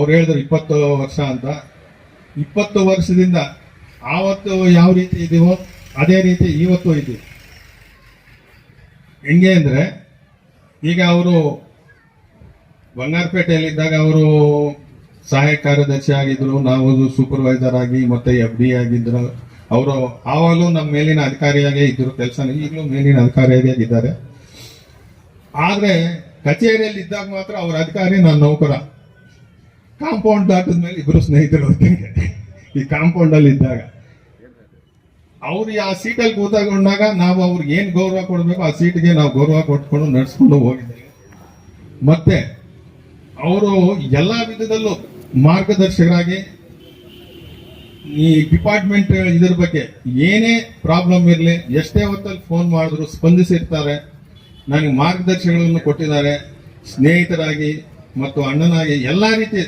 S1: ಹೇಳಿದ್ರು ಇಪ್ಪತ್ತು ವರ್ಷ ಅಂತ. ಇಪ್ಪತ್ತು ವರ್ಷದಿಂದ ಆವತ್ತು ಯಾವ ರೀತಿ ಇದೀವೋ ಅದೇ ರೀತಿ ಇವತ್ತು ಇದ್ದೀವಿ ಹೆಂಗೆ ಅಂದ್ರೆ ಈಗ ಅವರು ಬಂಗಾರಪೇಟೆಯಲ್ಲಿದ್ದಾಗ ಅವರು ಸಹಾಯಕ ಕಾರ್ಯದರ್ಶಿ ಆಗಿದ್ರು, ನಾವು ಸೂಪರ್ವೈಸರ್ ಆಗಿ ಮತ್ತೆ ಎಫ್ ಡಿ ಆಗಿದ್ರು. ಅವರು ಆವಾಗಲೂ ನಮ್ಮ ಮೇಲಿನ ಅಧಿಕಾರಿಯಾಗೇ ಇದ್ದರು ಕೆಲಸ ಈಗಲೂ ಮೇಲಿನ ಅಧಿಕಾರಿಯಾಗೇ ಇದ್ದಾರೆ. ಆದ್ರೆ ಕಚೇರಿಯಲ್ಲಿ ಇದ್ದಾಗ ಮಾತ್ರ ಅವ್ರ ಅಧಿಕಾರಿ ನನ್ನ ನೌಕರ. ಕಾಂಪೌಂಡ್ ದಾಟಿದ ಮೇಲೆ ಇಬ್ರು ಸ್ನೇಹಿತರು ಈ ಕಾಂಪೌಂಡ್ ಅಲ್ಲಿ ಇದ್ದಾಗ. ಅವ್ರು ಆ ಸೀಟಲ್ಲಿ ಕೂತಾಗೊಂಡಾಗ ನಾವು ಅವ್ರಿಗೆ ಏನ್ ಗೌರವ ಕೊಡಬೇಕು, ಆ ಸೀಟ್ಗೆ ನಾವು ಗೌರವ ಕೊಟ್ಕೊಂಡು ನಡ್ಸ್ಕೊಂಡು ಹೋಗಿದ್ದೇವೆ. ಮತ್ತೆ ಅವರು ಎಲ್ಲ ವಿಧದಲ್ಲೂ ಮಾರ್ಗದರ್ಶಕರಾಗಿ ಈ ಡಿಪಾರ್ಟ್ಮೆಂಟ್ ಇದ್ರ ಬಗ್ಗೆ ಏನೇ ಪ್ರಾಬ್ಲಮ್ ಇರಲಿ, ಎಷ್ಟೇ ಹೊತ್ತಲ್ಲಿ ಫೋನ್ ಮಾಡಿದ್ರು ಸ್ಪಂದಿಸಿರ್ತಾರೆ. ನನಗೆ ಮಾರ್ಗದರ್ಶನಗಳನ್ನು ಕೊಟ್ಟಿದ್ದಾರೆ. ಸ್ನೇಹಿತರಾಗಿ ಮತ್ತು ಅಣ್ಣನಾಗಿ ಎಲ್ಲ ರೀತಿ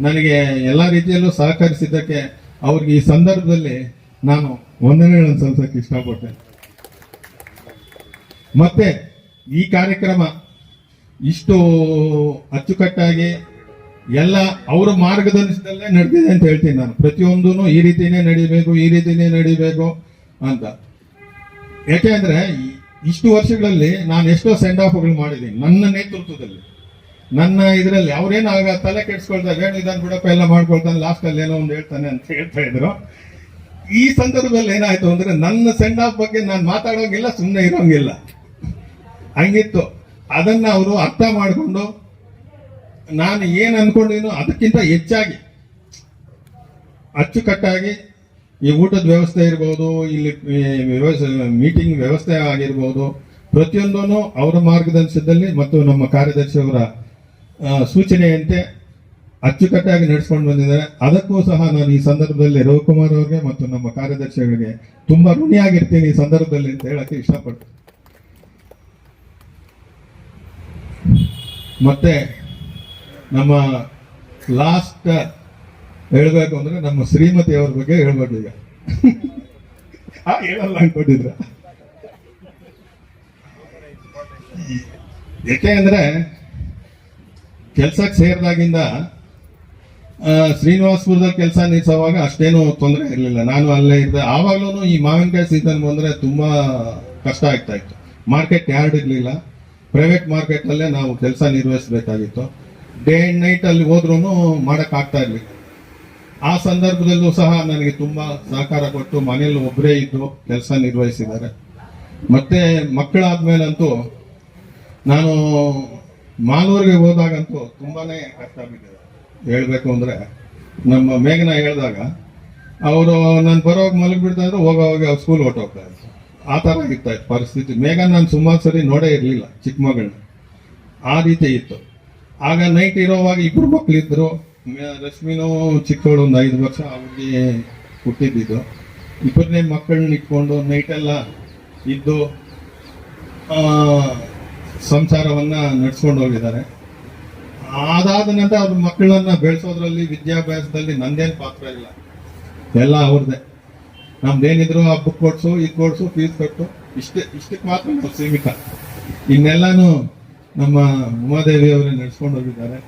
S1: ನನಗೆ ಎಲ್ಲ ರೀತಿಯಲ್ಲೂ ಸಹಕರಿಸಿದ್ದಕ್ಕೆ ಅವ್ರಿಗೆ ಈ ಸಂದರ್ಭದಲ್ಲಿ ನಾನು ವಂದನೆಗಳನ್ನು ಸಲ್ಲಿಸೋಕ್ಕೆ ಇಷ್ಟಪಟ್ಟೆ ಮತ್ತೆ ಈ ಕಾರ್ಯಕ್ರಮ ಇಷ್ಟು ಅಚ್ಚುಕಟ್ಟಾಗಿ ಎಲ್ಲ ಅವರ ಮಾರ್ಗದರ್ಶನದಲ್ಲೇ ನಡೆದಿದೆ ಅಂತ ಹೇಳ್ತೀನಿ ನಾನು. ಪ್ರತಿಯೊಂದೂ ಈ ರೀತಿನೇ ನಡಿಬೇಕು, ಈ ರೀತಿನೇ ನಡಿಬೇಕು ಅಂತ. ಯಾಕೆ ಈ- ಇಷ್ಟು ವರ್ಷಗಳಲ್ಲಿ ನಾನು ಎಷ್ಟೋ ಸೆಂಡ್ ಆಫ್ಗಳು ಮಾಡಿದ್ದೀನಿ. ನನ್ನ ನೇತೃತ್ವದಲ್ಲಿ. ನನ್ನ ಇದರಲ್ಲಿ ಅವ್ರೇನು ಆಗ ತಲೆ ಕೆಡ್ಸ್ಕೊಳ್ತಾರೆ ಏನು ಇದನ್ನು ಬಿಡಪ್ಪ, ಎಲ್ಲ ಮಾಡ್ಕೊಳ್ತಾನೆ ಲಾಸ್ಟಲ್ಲಿ ಏನೋ ಒಂದು ಹೇಳ್ತಾನೆ ಅಂತ ಹೇಳ್ತಾ ಇದ್ರು. ಈ ಸಂದರ್ಭದಲ್ಲಿ ಏನಾಯ್ತು ಅಂದ್ರೆ ನನ್ನ ಸೆಂಡ್ ಆಫ್ ಬಗ್ಗೆ ನಾನು ಮಾತಾಡೋಂಗಿಲ್ಲ ಸುಮ್ಮನೆ ಇರೋಂಗಿಲ್ಲ. ಹಂಗಿತ್ತು. ಅದನ್ನ ಅವರು ಅರ್ಥ ಮಾಡಿಕೊಂಡು ನಾನು ಏನು ಅನ್ಕೊಂಡಿನೋ ಅದಕ್ಕಿಂತ ಹೆಚ್ಚಾಗಿ, ಅಚ್ಚುಕಟ್ಟಾಗಿ ಈ ಊಟದ ವ್ಯವಸ್ಥೆ ಇರ್ಬೋದು, ಇಲ್ಲಿ ಮೀಟಿಂಗ್ ವ್ಯವಸ್ಥೆ ಆಗಿರ್ಬೋದು ಪ್ರತಿಯೊಂದೂ ಅವರ ಮಾರ್ಗದರ್ಶನದಲ್ಲಿ ಮತ್ತು ನಮ್ಮ ಕಾರ್ಯದರ್ಶಿಯವರ ಸೂಚನೆಯಂತೆ ಅಚ್ಚುಕಟ್ಟಾಗಿ ನಡೆಸ್ಕೊಂಡು ಬಂದಿದ್ದಾರೆ. ಅದಕ್ಕೂ ಸಹ ನಾನು ಈ ಸಂದರ್ಭದಲ್ಲಿ ರವಿಕುಮಾರ್ ಅವರಿಗೆ ಮತ್ತು ನಮ್ಮ ಕಾರ್ಯದರ್ಶಿಗಳಿಗೆ ತುಂಬಾ ಋಣಿಯಾಗಿರ್ತೀನಿ ಈ ಸಂದರ್ಭದಲ್ಲಿ ಅಂತ ಹೇಳಕ್ಕೆ ಇಷ್ಟಪಡ್ತೀನಿ. ಮತ್ತೆ ನಮ್ಮ ಲಾಸ್ಟ್ ಹೇಳ್ಬೇಕು ಅಂದ್ರೆ ನಮ್ಮ ಶ್ರೀಮತಿ ಅವ್ರ ಬಗ್ಗೆ ಹೇಳ್ಬೇಕು ಈಗ. ಹೇಳಲ್ಲ. ಅನ್ಕೊಂಡಿದ್ರ. ಯಾಕೆ ಅಂದ್ರೆ ಕೆಲ್ಸಕ್ಕೆ ಸೇರಿದಾಗಿಂದ ಶ್ರೀನಿವಾಸ್ಪುರದ ಕೆಲಸ ನಿಲ್ಸೋವಾಗ ಅಷ್ಟೇನು ತೊಂದರೆ ಇರಲಿಲ್ಲ. ನಾನು ಅಲ್ಲೇ ಇದ್ದೆ ಆವಾಗ್ಲೂ ಈ ಮಾವಿನಕಾಯಿ ಸೀಸನ್ ಬಂದ್ರೆ ತುಂಬಾ ಕಷ್ಟ ಆಗ್ತಾ ಇತ್ತು. ಮಾರ್ಕೆಟ್ ಯಾರ್ಡ್ ಇರಲಿಲ್ಲ. ಪ್ರೈವೇಟ್ ಮಾರ್ಕೆಟ್ ಅಲ್ಲೇ ನಾವು ಕೆಲಸ ನಿರ್ವಹಿಸಬೇಕಾಗಿತ್ತು. ಡೇ ಅಂಡ್ ನೈಟ್ ಅಲ್ಲಿ ಹೋದ್ರೂ ಮಾಡಕ್ ಆಗ್ತಾ ಇರ್ಲಿಲ್ಲ. ಆ ಸಂದರ್ಭದಲ್ಲೂ ಸಹ ನನಗೆ ತುಂಬಾ ಸಹಕಾರ ಕೊಟ್ಟು ಮನೆಯಲ್ಲಿ ಒಬ್ಬರೇ ಇದ್ದು ಕೆಲಸ ನಿರ್ವಹಿಸಿದ್ದಾರೆ. ಮತ್ತೆ ಮಕ್ಕಳಾದ್ಮೇಲಂತೂ ನಾನು ಮಾನೂರಿಗೆ ಹೋದಾಗಂತೂ ತುಂಬಾನೇ ಕಷ್ಟ ಬಿದ್ದಿದೆ ಹೇಳಬೇಕು ಅಂದ್ರೆ ನಮ್ಮ ಮೇಘನ ಹೇಳಿದಾಗ, ಅವರು ನಾನು ಬರೋವಾಗ ಮಲಗಿಬಿಡ್ತಾ ಇದ್ರು, ಹೋಗೋವಾಗ ಅವ್ರು ಸ್ಕೂಲ್ ಹೊಟ್ಟೋಗ್ತಾ ಇದ್ರು. ಆ ಥರ ಇತ್ತ ಇತ್ತು ಪರಿಸ್ಥಿತಿ. ಮೇಘ ನಾನು ಸುಮಾರು ಸರಿ ನೋಡೇ ಇರಲಿಲ್ಲ ಚಿಕ್ಕ ಮಗಳನ್ನ ಆ ರೀತಿ ಇತ್ತು. ಆಗ ನೈಟ್ ಇರೋವಾಗ ಇಬ್ಬರು ಮಕ್ಕಳಿದ್ರು ರಶ್ಮಿನೂ ಚಿಕ್ಕವಳು ಒಂದು ಐದು ವರ್ಷ ಅವ್ರಿಗೆ ಹುಟ್ಟಿದ್ದಿದ್ದು ಇಬ್ಬರನ್ನೇ ಮಕ್ಕಳನ್ನ ಇಟ್ಕೊಂಡು ನೈಟೆಲ್ಲ ಇದ್ದು ಸಂಸಾರವನ್ನ ನಡ್ಸ್ಕೊಂಡು ಹೋಗಿದ್ದಾರೆ. ಅದಾದ ನಂತರ ಅವ್ರ ಮಕ್ಕಳನ್ನ ಬೆಳೆಸೋದ್ರಲ್ಲಿ, ವಿದ್ಯಾಭ್ಯಾಸದಲ್ಲಿ ನಂದೇನು ಪಾತ್ರ ಇಲ್ಲ. ಎಲ್ಲ ಅವ್ರದ್ದೇ ನಮ್ದೇನಿದ್ರು ಆ ಬುಕ್ ಕೊಡ್ಸು, ಇದು ಕೊಡ್ಸು ಫೀಸ್ ಕೊಟ್ಟು ಇಷ್ಟೇ, ಇಷ್ಟಕ್ಕೆ ಮಾತ್ರ ನಾವು ಸೀಮಿತ. ಇನ್ನೆಲ್ಲಾನು ನಮ್ಮ ಉಮಾದೇವಿ ಅವರೇ ನಡ್ಸ್ಕೊಂಡು ಹೋಗಿದ್ದಾರೆ.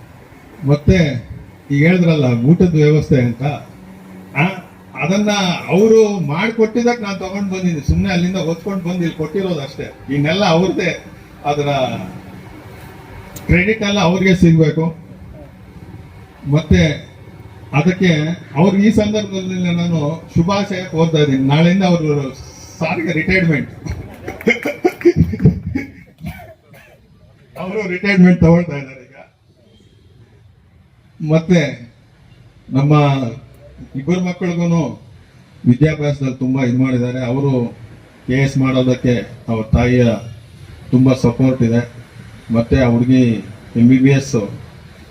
S1: ಮತ್ತೆ ಈಗ ಹೇಳಿದ್ರಲ್ಲ, ಊಟದ ವ್ಯವಸ್ಥೆ ಅಂತ? ಅದನ್ನ ಅವರು ಮಾಡಿಕೊಟ್ಟಿದ್ದಕ್ಕೆ ನಾನು ತಗೊಂಡು ಬಂದಿದ್ದೀನಿ. ಸುಮ್ಮನೆ ಅಲ್ಲಿಂದ ಹೊತ್ಕೊಂಡು ಬಂದು ಇಲ್ಲಿ ಕೊಟ್ಟಿರೋದು ಅಷ್ಟೇ. ಇನ್ನೆಲ್ಲ ಅವ್ರದ್ದೇ ಅದರ ಕ್ರೆಡಿಟ್ ಎಲ್ಲ ಅವ್ರಿಗೆ ಸಿಗಬೇಕು. ಮತ್ತೆ ಅದಕ್ಕೆ ಅವ್ರು ಈ ಸಂದರ್ಭದಲ್ಲಿ ನಾನು ಶುಭಾಶಯ ಕೋರ್ತಾ ಇದ್ದೀನಿ. ನಾಳೆಯಿಂದ (laughs) ಅವರು ಸಾರಿಗೆ ರಿಟೈರ್ಮೆಂಟ್ ಅವರು ರಿಟೈರ್ಮೆಂಟ್ ತಗೊಳ್ತಾ ಇದ್ದಾರೆ. ಮತ್ತೆ ನಮ್ಮ ಇಬ್ಬರು ಮಕ್ಕಳಿಗೂ ವಿದ್ಯಾಭ್ಯಾಸದಲ್ಲಿ ತುಂಬಾ ಇದು ಮಾಡಿದ್ದಾರೆ. ಅವರು ಕೆ ಎಸ್ ಮಾಡೋದಕ್ಕೆ ಅವ್ರ ತಾಯಿಯ ತುಂಬಾ ಸಪೋರ್ಟ್ ಇದೆ. ಮತ್ತೆ ಆ ಹುಡುಗಿ ಎಂ ಬಿ ಬಿ ಎಸ್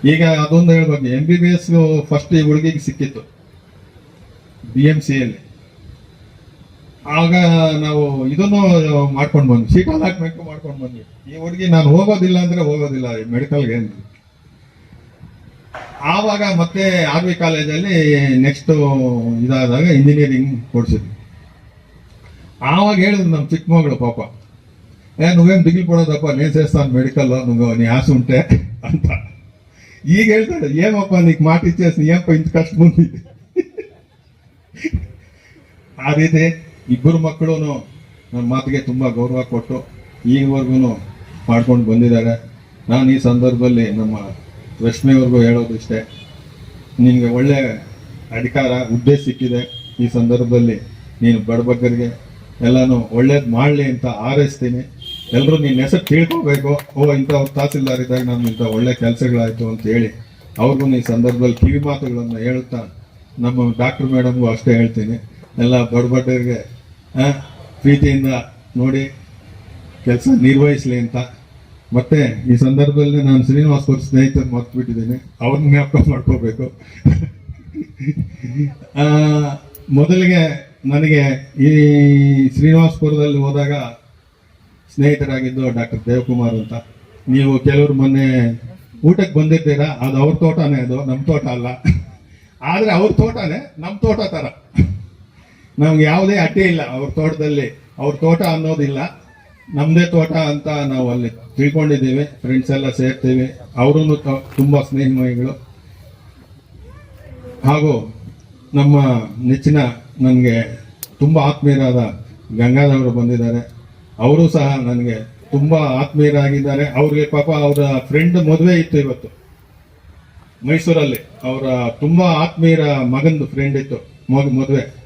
S1: ಈಗ ಅದೊಂದು ಹೇಳ್ಬೇಕು. M B B S first ಈ ಹುಡುಗಿಗೆ ಸಿಕ್ಕಿತ್ತು ಬಿ ಎಂ ಸಿ ಅಲ್ಲಿ. ಆಗ ನಾವು ಇದನ್ನು ಮಾಡ್ಕೊಂಡು ಬಂದ್ವಿ. ಸೀಟ್ ಅಲಾಟ್ಮೆಂಟ್ ಮಾಡ್ಕೊಂಡು ಬಂದ್ವಿ. ಈ ಹುಡುಗಿ ನಾನು ಹೋಗೋದಿಲ್ಲ ಅಂದ್ರೆ ಹೋಗೋದಿಲ್ಲ ಮೆಡಿಕಲ್ಗೆ ಏನು ಆವಾಗ ಮತ್ತೆ ಆರ್ ವಿ ಕಾಲೇಜಲ್ಲಿ ನೆಕ್ಸ್ಟ್ ಇದಾದಾಗ ಇಂಜಿನಿಯರಿಂಗ್ ಕೊಡ್ಸಿದ್ವಿ ಆವಾಗ ಹೇಳಿದ್ರು ನಮ್ಮ ಚಿಕ್ಕ ಮಗಳು ಪಾಪ ಏ నువ్వేం దిగులు పడదప్ప నేను చేస్తాను మెడికల్ నువ్వు నీ ఆశ ఉంటే అంట ಈಗ ಹೇಳ್ತಾಳೆ ఏమప్ప నీకు మాట ఇచ్చేసి ఏంప ఇంత కష్టం ఉంది ಆ ರೀತಿ ಇಬ್ಬರು ಮಕ್ಕಳು ನನ್ನ ಮಾತಿಗೆ ತುಂಬಾ ಗೌರವ ಕೊಟ್ಟು ಈವರೆಗೂ ಮಾಡ್ಕೊಂಡು ಬಂದಿದ್ದಾರೆ ನಾನು ಈ ಸಂದರ್ಭದಲ್ಲಿ ನಮ್ಮ ರಶ್ಮಿಯವ್ರಿಗೂ ಹೇಳೋದು ಇಷ್ಟೇ ನಿನಗೆ ಒಳ್ಳೆ ಅಧಿಕಾರ ಹುದ್ದೆ ಸಿಕ್ಕಿದೆ ಈ ಸಂದರ್ಭದಲ್ಲಿ. ನೀನು ಬಡಬಗ್ಗರಿಗೆ ಎಲ್ಲಾನು ಒಳ್ಳೇದು ಮಾಡಲಿ ಅಂತ ಆರೈಸ್ತೀನಿ ಎಲ್ಲರೂ ನಿನ್ನ ಹೆಸರು ತಿಳ್ಕೋಬೇಕು. ಓ ಇಂಥ ತಹಸೀಲ್ದಾರ್ ಇದ್ದಾಗ ನಾನು ಇಂಥ ಒಳ್ಳೆ ಕೆಲಸಗಳಾಯಿತು ಅಂತ ಹೇಳಿ ಅವ್ರಿಗೂ ಈ ಸಂದರ್ಭದಲ್ಲಿ ಕಿವಿ ಮಾತುಗಳನ್ನು ಹೇಳುತ್ತಾ ನಮ್ಮ ಡಾಕ್ಟರ್ ಮೇಡಮ್ಗೂ ಅಷ್ಟೇ ಹೇಳ್ತೀನಿ. ಎಲ್ಲ ಬಡಬಡ್ಡರಿಗೆ ಪ್ರೀತಿಯಿಂದ ನೋಡಿ, ಕೆಲಸ ನಿರ್ವಹಿಸಲಿ ಅಂತ. ಮತ್ತೆ ಈ ಸಂದರ್ಭದಲ್ಲಿ ನಾನು ಶ್ರೀನಿವಾಸ್ ಶ್ರೀನಿವಾಸ್ಪುರ ಸ್ನೇಹಿತರು ಮರ್ತ್ಬಿಟ್ಟಿದ್ದೀನಿ. ಅವ್ರನ್ನ ಜ್ಞಾಪಕ ಮಾಡ್ಕೋಬೇಕು. ಮೊದಲಿಗೆ ನನಗೆ ಈ ಶ್ರೀನಿವಾಸ್ಪುರದಲ್ಲಿ ಹೋದಾಗ ಸ್ನೇಹಿತರಾಗಿದ್ದು ಡಾಕ್ಟರ್ ದೇವಕುಮಾರ್ ಅಂತ. ನೀವು ಕೆಲವರು ಮೊನ್ನೆ ಊಟಕ್ಕೆ ಬಂದಿದ್ದೀರಾ? ಅದು ಅವ್ರ ತೋಟನೇ ಅದು ನಮ್ಮ ತೋಟ ಅಲ್ಲ. ಆದರೆ ಅವ್ರ ತೋಟನೇ ನಮ್ಮ ತೋಟ ಥರ ನಮ್ಗೆ ಯಾವುದೇ ಅಡ್ಡಿ ಇಲ್ಲ ಅವ್ರ ತೋಟದಲ್ಲಿ. ಅವ್ರ ತೋಟ ಅನ್ನೋದಿಲ್ಲ. ನಮ್ದೇ ತೋಟ ಅಂತ ನಾವು ಅಲ್ಲಿ ತಿಳ್ಕೊಂಡಿದ್ದೇವೆ ಫ್ರೆಂಡ್ಸ್ ಎಲ್ಲ ಸೇರ್ತೀವಿ. ಅವರು ತುಂಬಾ ಸ್ನೇಹಿಮಯಿಗಳು. ಹಾಗೂ ನಮ್ಮ ನೆಚ್ಚಿನ, ನನಗೆ ತುಂಬಾ ಆತ್ಮೀಯರಾದ ಗಂಗಾಧವರು ಬಂದಿದ್ದಾರೆ. ಅವರು ಸಹ ನನಗೆ ತುಂಬಾ ಆತ್ಮೀಯರಾಗಿದ್ದಾರೆ. ಅವ್ರಿಗೆ ಪಾಪ ಅವರ ಫ್ರೆಂಡ್ ಮದುವೆ ಇತ್ತು ಇವತ್ತು. ಮೈಸೂರಲ್ಲಿ. ಅವರ ತುಂಬಾ ಆತ್ಮೀಯರ ಮಗಂದು ಫ್ರೆಂಡ್ ಇತ್ತು, ಮಗ, ಮದುವೆ.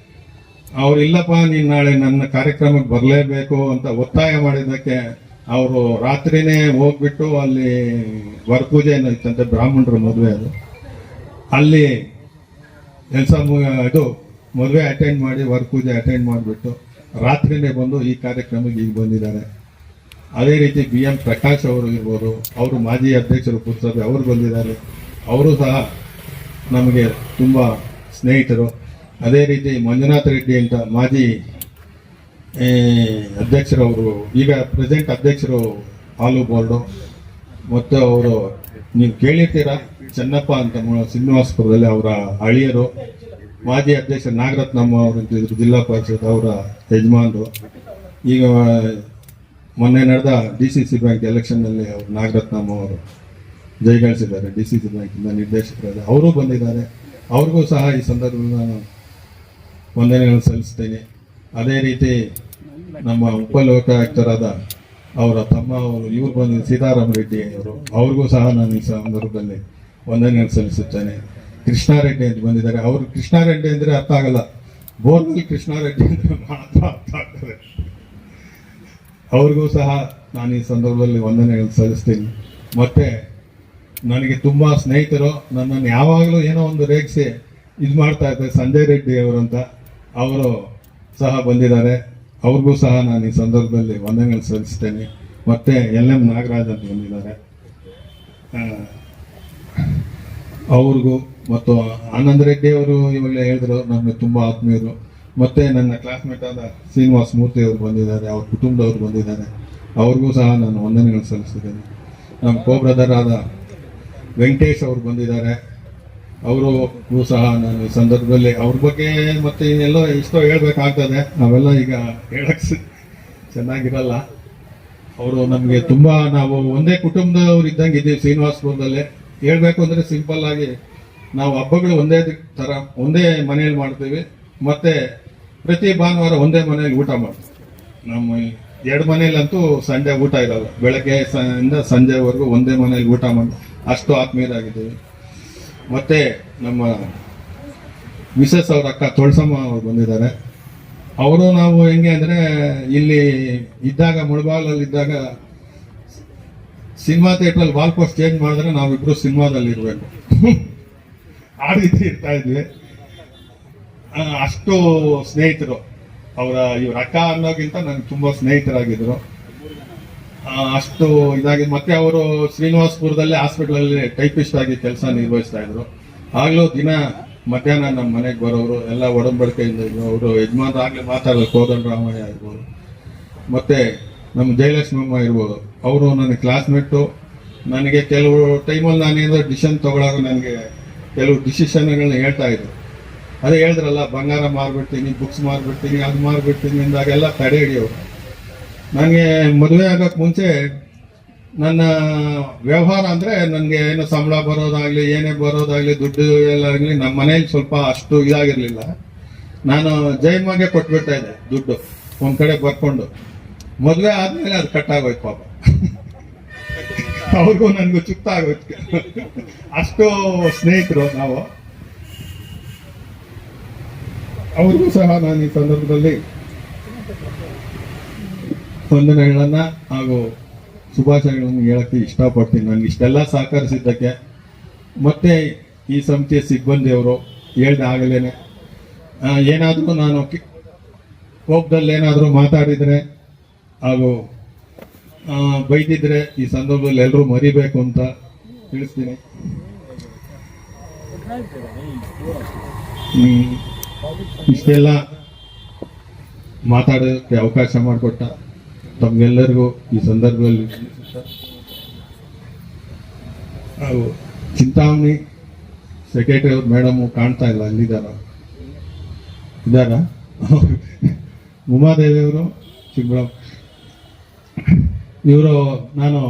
S1: ಅವ್ರು ಇಲ್ಲಪ್ಪ ನೀನ್ ನಾಳೆ ನನ್ನ ಕಾರ್ಯಕ್ರಮಕ್ಕೆ ಬರಲೇಬೇಕು ಅಂತ ಒತ್ತಾಯ ಮಾಡಿದ್ದಕ್ಕೆ ಅವರು ರಾತ್ರಿನೇ ಹೋಗ್ಬಿಟ್ಟು ಅಲ್ಲಿ ವರಪೂಜೆ ಏನೋ ಇತ್ತಂತೆ ಬ್ರಾಹ್ಮಣರ ಮದುವೆ ಅದು. ಅಲ್ಲಿ ಕೆಲಸ ಇದು ಮದುವೆ ಅಟೆಂಡ್ ಮಾಡಿ, ವರಪೂಜೆ ಅಟೆಂಡ್ ಮಾಡಿಬಿಟ್ಟು ರಾತ್ರಿನೇ ಬಂದು ಈ ಕಾರ್ಯಕ್ರಮಕ್ಕೆ ಈಗ ಬಂದಿದ್ದಾರೆ. ಅದೇ ರೀತಿ ಬಿ ಎಂ ಪ್ರಕಾಶ್ ಅವರು ಇರ್ಬೋದು, ಅವರು ಮಾಜಿ ಅಧ್ಯಕ್ಷರು ಪುರಸಭೆ ಅವರು ಬಂದಿದ್ದಾರೆ. ಅವರು ಸಹ ನಮಗೆ ತುಂಬ ಸ್ನೇಹಿತರು. ಅದೇ ರೀತಿ ಮಂಜುನಾಥ ರೆಡ್ಡಿ ಅಂತ ಮಾಜಿ ಅಧ್ಯಕ್ಷರವರು, ಈಗ ಪ್ರೆಸೆಂಟ್ ಅಧ್ಯಕ್ಷರು ಹಾಲು ಬೋರ್ಡು. ಮತ್ತು ಅವರು, ನೀವು ಕೇಳಿರ್ತೀರ? ಚೆನ್ನಪ್ಪ ಅಂತ ಶ್ರೀನಿವಾಸಪುರದಲ್ಲಿ ಅವರ ಅಳಿಯರು. ಮಾಜಿ ಅಧ್ಯಕ್ಷ ನಾಗರತ್ನಮ್ಮ ಅವರು ಜಿಲ್ಲಾ ಪರಿಷತ್ ಅವರ ಯಜಮಾನರು. ಈಗ, ಮೊನ್ನೆ ನಡೆದ ಡಿ ಸಿ ಸಿ ಬ್ಯಾಂಕ್ ಎಲೆಕ್ಷನ್ನಲ್ಲಿ ಅವರು ನಾಗರತ್ನಮ್ಮ ಅವರು ಜಯಗಳಿಸಿದ್ದಾರೆ ಡಿ ಸಿ ಸಿ ಬ್ಯಾಂಕಿಂದ ನಿರ್ದೇಶಕರಾದ ಅವರು ಬಂದಿದ್ದಾರೆ. ಅವ್ರಿಗೂ ಸಹ ಈ ಸಂದರ್ಭದಲ್ಲಿ ನಾನು ವಂದನೆಗಳನ್ನು ಸಲ್ಲಿಸ್ತೇನೆ ಅದೇ ರೀತಿ ನಮ್ಮ ಉಪಲೋಕಾಯುಕ್ತರಾದ ಅವರ ತಮ್ಮ ಅವರು, ಇವರು ಬಂದ ಸೀತಾರಾಮ ರೆಡ್ಡಿ ಅವರು, ಅವ್ರಿಗೂ ಸಹ ನಾನು ಈ ಸಂದರ್ಭದಲ್ಲಿ ವಂದನೆಗಳು ಸಲ್ಲಿಸುತ್ತೇನೆ. ಕೃಷ್ಣಾರೆಡ್ಡಿ ಅಂತ ಬಂದಿದ್ದಾರೆ. ಅವರು ಕೃಷ್ಣಾರೆಡ್ಡಿ ಅಂದರೆ ಅರ್ಥ ಆಗಲ್ಲ. ಬೋರ್ನಲ್ಲಿ ಕೃಷ್ಣಾರೆಡ್ಡಿ ಅಂದರೆ ಮಾತ್ರ ಅರ್ಥ ಆಗ್ತದೆ ಅವ್ರಿಗೂ ಸಹ ನಾನು ಈ ಸಂದರ್ಭದಲ್ಲಿ ವಂದನೆಗಳು ಸಲ್ಲಿಸ್ತೀನಿ. ಮತ್ತು ನನಗೆ ತುಂಬ ಸ್ನೇಹಿತರು ನನ್ನನ್ನು ಯಾವಾಗಲೂ ಏನೋ ಒಂದು ರೇಗಿಸಿ ಇದು ಮಾಡ್ತಾ ಇದ್ದಾರೆ. ಸಂಜಯ್ ರೆಡ್ಡಿ ಅವರಂತ. ಅವರು ಸಹ ಬಂದಿದ್ದಾರೆ. ಅವ್ರಿಗೂ ಸಹ ನಾನು ಈ ಸಂದರ್ಭದಲ್ಲಿ ವಂದನೆಗಳು ಸಲ್ಲಿಸ್ತೇನೆ. ಮತ್ತೆ ಎಲ್ ಎಂ ನಾಗರಾಜ್ ಅಂತ ಬಂದಿದ್ದಾರೆ. ಅವ್ರಿಗೂ ಮತ್ತು ಆನಂದ್ ರೆಡ್ಡಿ ಅವರು ಇವಾಗ ಹೇಳಿದ್ರು, ನಮಗೆ ತುಂಬ ಆತ್ಮೀಯರು. ಮತ್ತೆ ನನ್ನ ಕ್ಲಾಸ್ಮೇಟ್ ಆದ ಶ್ರೀನಿವಾಸ್ ಮೂರ್ತಿ ಅವರು ಬಂದಿದ್ದಾರೆ, ಅವ್ರ ಕುಟುಂಬದವರು ಬಂದಿದ್ದಾರೆ. ಅವ್ರಿಗೂ ಸಹ ನಾನು ವಂದನೆಗಳು ಸಲ್ಲಿಸಿದ್ದೇನೆ ನಮ್ಮ ಕೋ ಬ್ರದರ್ ಆದ ವೆಂಕಟೇಶ್ ಅವರು ಬಂದಿದ್ದಾರೆ. ಅವರು ಸಹ ನಾನು ಸಂದರ್ಭದಲ್ಲಿ ಅವ್ರ ಬಗ್ಗೆ ಮತ್ತೆ ಎಲ್ಲ ಎಷ್ಟೋ ಹೇಳ್ಬೇಕಾಗ್ತದೆ. ನಾವೆಲ್ಲ ಈಗ ಹೇಳಕ್ ಚೆನ್ನಾಗಿರಲ್ಲ. ಅವರು ನಮಗೆ ತುಂಬಾ ನಾವು ಒಂದೇ ಕುಟುಂಬದವ್ರು ಇದ್ದಂಗೆ ಇದ್ದೀವಿ ಶ್ರೀನಿವಾಸಪುರದಲ್ಲಿ ಹೇಳ್ಬೇಕು ಅಂದ್ರೆ ಸಿಂಪಲ್ ಆಗಿ ನಾವು ಹಬ್ಬಗಳು ಒಂದೇ ತರ ಒಂದೇ ಮನೆಯಲ್ಲಿ ಮಾಡ್ತೀವಿ. ಮತ್ತೆ ಪ್ರತಿ ಭಾನುವಾರ ಒಂದೇ ಮನೆಯಲ್ಲಿ ಊಟ ಮಾಡ್ತೀವಿ. ನಮ್ಮ ಎರಡು ಮನೆಯಲ್ಲಂತೂ ಸಂಡೆ ಊಟ ಇರಲ್ಲ. ಬೆಳಗ್ಗೆ ಸಂಜೆವರೆಗೂ ಒಂದೇ ಮನೆಯಲ್ಲಿ ಊಟ ಮಾಡಿ ಅಷ್ಟು ಆತ್ಮೀಯರಾಗಿದ್ದೀವಿ. ಮತ್ತೆ ನಮ್ಮ ಮಿಸಸ್ ಅವ್ರ ಅಕ್ಕ ತೊಳಸಮ್ಮ ಅವ್ರು ಬಂದಿದ್ದಾರೆ. ಅವರು ನಾವು ಹೆಂಗೆ ಅಂದ್ರೆ ಇಲ್ಲಿ ಇದ್ದಾಗ ಮುಳಬಾಗಲಲ್ಲಿ ಇದ್ದಾಗ ಸಿನಿಮಾ ಥಿಯೇಟ್ರಲ್ಲಿ ವಾಲ್ ಪೋಸ್ಟ್ ಚೇಂಜ್ ಮಾಡಿದ್ರೆ ನಾವಿಬ್ರು ಸಿನಿಮಾದಲ್ಲಿ ಇರಬೇಕು. ಆ ರೀತಿ ಇರ್ತಾ ಇದ್ವಿ. ಅಷ್ಟು ಸ್ನೇಹಿತರು. ಅವರ ಇವ್ರ ಅಕ್ಕ ಅನ್ನೋಕ್ಕಿಂತ ನನಗೆ ತುಂಬಾ ಸ್ನೇಹಿತರಾಗಿದ್ರು. ಆ, ಅಷ್ಟು ಇದಾಗಿ ಮತ್ತೆ ಅವರು ಶ್ರೀನಿವಾಸ್ಪುರದಲ್ಲಿ ಹಾಸ್ಪಿಟಲ್ ಅಲ್ಲಿ ಟೈಪಿಸ್ಟ್ ಆಗಿ ಕೆಲಸ ನಿರ್ವಹಿಸ್ತಾ ಇದ್ರು. ಆಗ್ಲೂ ದಿನ ಮಧ್ಯಾಹ್ನ ನಮ್ಮ ಮನೆಗೆ ಬರೋರು ಎಲ್ಲ ಒಡಂಬಡಿಕೆಯಿಂದ ಅವರು ಯಜಮಾನ್ ಆಗ್ಲೇ ಮಾತಾಡಲು ಕೋದಂಡ ರಾಮಯ್ಯ ಇರ್ಬೋದು. ಮತ್ತೆ ನಮ್ಮ ಜಯಲಕ್ಷ್ಮಮ್ಮ ಇರ್ಬೋದು. ಅವರು ನನ್ನ ಕ್ಲಾಸ್ಮೇಟು ನನಗೆ ಕೆಲವು ಟೈಮಲ್ಲಿ ನಾನೇನು ಡಿಸಿಷನ್ ತಗೊಳ್ಳಾಗ ನನಗೆ ಕೆಲವು ಡಿಸಿಷನ್ಗಳನ್ನ ಹೇಳ್ತಾ ಇದ್ರು. ಅದೇ ಹೇಳಿದ್ರಲ್ಲ, ಬಂಗಾರ ಮಾರ್ಬಿಡ್ತೀನಿ ಬುಕ್ಸ್ ಮಾರ್ಬಿಡ್ತೀನಿ, ಅದು ಮಾರ್ಬಿಡ್ತೀನಿ ಅಂದಾಗೆಲ್ಲ ತಡೆ ಹಿಡಿಯೋರು. ನನಗೆ ಮದುವೆ ಆಗೋಕ್ಕೆ ಮುಂಚೆ ನನ್ನ ವ್ಯವಹಾರ ಅಂದರೆ ನನಗೆ ಏನು ಸಂಬಳ ಬರೋದಾಗಲಿ, ಏನೇ ಬರೋದಾಗಲಿ, ದುಡ್ಡು ಎಲ್ಲ ಆಗಲಿ, ನಮ್ಮ ಮನೇಲಿ ಸ್ವಲ್ಪ ಅಷ್ಟು ಇದಾಗಿರಲಿಲ್ಲ. ನಾನು ಜಯಮ್ಮಗೆ ಕೊಟ್ಬಿಡ್ತಾ ಇದ್ದೆ ದುಡ್ಡು, ಒಂದು ಕಡೆ ಬರ್ಕೊಂಡು. ಮದುವೆ ಆದಮೇಲೆ ಅದು ಕಟ್ ಆಗೋಯ್ತು ಪಾಪ. ಅವ್ರಿಗೂ ನನಗೂ ಚುಕ್ತ ಆಗೋಯ್ತು ಅಷ್ಟು ಸ್ನೇಹಿತರು ನಾವು. ಅವ್ರಿಗೂ ಸಹ ನಾನು ಈ ಸಂದರ್ಭದಲ್ಲಿ ವಂದನೆಗಳನ್ನ ಹಾಗೂ ಶುಭಾಶಯಗಳನ್ನು ಹೇಳಕ್ಕೆ ಇಷ್ಟಪಡ್ತೀನಿ. ನನಗೆ ಇಷ್ಟೆಲ್ಲ ಸಹಕರಿಸಿದ್ದಕ್ಕೆ ಮತ್ತೆ ಈ ಸಂಸ್ಥೆಯ ಸಿಬ್ಬಂದಿಯವರು ಹೇಳ್ದ ಆಗಲೇನೆ. ಏನಾದರೂ ನಾನು ಕೋಪದಲ್ಲಿ ಏನಾದರೂ ಮಾತಾಡಿದರೆ ಹಾಗೂ ಬೈದಿದ್ರೆ ಈ ಸಂದರ್ಭದಲ್ಲಿ ಎಲ್ಲರೂ ಮರಿಬೇಕು ಅಂತ ತಿಳಿಸ್ತೀನಿ. ಇಷ್ಟೆಲ್ಲ ಮಾತಾಡೋದಕ್ಕೆ ಅವಕಾಶ ಮಾಡಿಕೊಟ್ಟ. ತಮ್ಗೆಲ್ಲರಿಗೂ ಈ ಸಂದರ್ಭದಲ್ಲಿ ಹಾಗೂ ಚಿಂತಾಮಣಿ ಸೆಕ್ರೆಟರಿ ಅವ್ರು ಮೇಡಮ್ ಕಾಣ್ತಾ ಇಲ್ಲ, ಅಲ್ಲಿದ್ದಾರ? ಇದ್ದಾರ? ಉಮಾದೇವಿಯವರು ಚಿಕ್ಕಬಳ್ಳಾಪುರ ಇವರು ನಾನು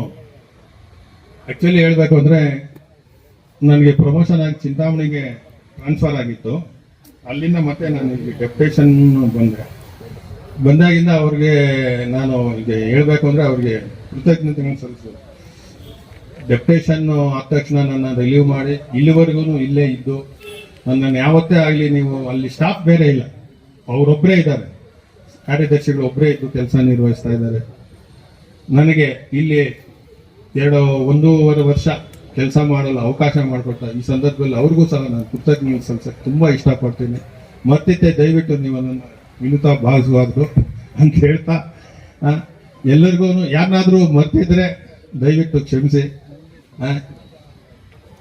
S1: ಆಕ್ಚುಲಿ ಹೇಳಬೇಕು ಅಂದರೆ ನನಗೆ ಪ್ರಮೋಷನ್ ಆಗಿ ಚಿಂತಾಮಣಿಗೆ ಟ್ರಾನ್ಸ್ಫರ್ ಆಗಿತ್ತು. ಅಲ್ಲಿಂದ ಮತ್ತೆ ನಾನು ಇಲ್ಲಿ ಡೆಪ್ಟೇಷನ್ ಬಂದೆ. ಬಂದಾಗಿಂದ ಅವ್ರಿಗೆ ನಾನು ಇದು ಹೇಳಬೇಕು ಅಂದ್ರೆ ಅವ್ರಿಗೆ ಕೃತಜ್ಞತೆಗಳನ್ನು ಸಲ್ಲಿಸಿದೆ ಡೆಪ್ಟೇಷನ್ ಆದ ತಕ್ಷಣ ನನ್ನ ರಿಲೀವ್ ಮಾಡಿ. ಇಲ್ಲಿವರೆಗೂ ಇಲ್ಲೇ ಇದ್ದು, ನನ್ನನ್ನು ಯಾವತ್ತೇ ಆಗಲಿ ನೀವು ಅಲ್ಲಿ ಸ್ಟಾಫ್ ಬೇರೆ ಇಲ್ಲ. ಅವರೊಬ್ಬರೇ ಇದ್ದಾರೆ. ಕಾರ್ಯದರ್ಶಿಗಳು ಒಬ್ಬರೇ ಇದ್ದು ಕೆಲಸ ನಿರ್ವಹಿಸ್ತಾ ಇದ್ದಾರೆ. ನನಗೆ ಇಲ್ಲಿ ಎರಡು, ಒಂದೂವರೆ ವರ್ಷ ಕೆಲಸ ಮಾಡಲು ಅವಕಾಶ ಮಾಡಿಕೊಟ್ಟ ಈ ಸಂದರ್ಭದಲ್ಲಿ ಅವ್ರಿಗೂ ಸಹ ನಾನು ಕೃತಜ್ಞತೆ ಸಲ್ಲಿಸಕ್ಕೆ ತುಂಬ ಇಷ್ಟಪಡ್ತೀನಿ. ಮತ್ತಿತ್ತೆ ದಯವಿಟ್ಟು ನೀವು ನನ್ನನ್ನು ವಿನುತಾ ಭಾಗವಾದ್ದು ಅಂತ ಹೇಳ್ತಾ ಎಲ್ಲರಿಗೂ ಯಾರನ್ನಾದರೂ ಮರ್ತಿದ್ರೆ ದಯವಿಟ್ಟು ಕ್ಷಮಿಸಿ.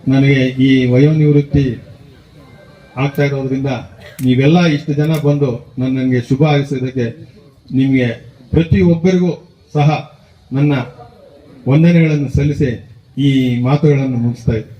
S1: ನನಗೆ ಈ ವಯೋನಿವೃತ್ತಿ ಆಗ್ತಾ ಇರೋದ್ರಿಂದ ನೀವೆಲ್ಲ ಇಷ್ಟು ಜನ ಬಂದು ನನ್ನ ನನಗೆ ಶುಭ ಹಾರೈಸಿದ್ದಕ್ಕೆ ನಿಮಗೆ ಪ್ರತಿಯೊಬ್ಬರಿಗೂ ಸಹ ನನ್ನ ವಂದನೆಗಳನ್ನು ಸಲ್ಲಿಸಿ ಈ ಮಾತುಗಳನ್ನು ಮುಗಿಸ್ತಾ ಇದ್ದೀನಿ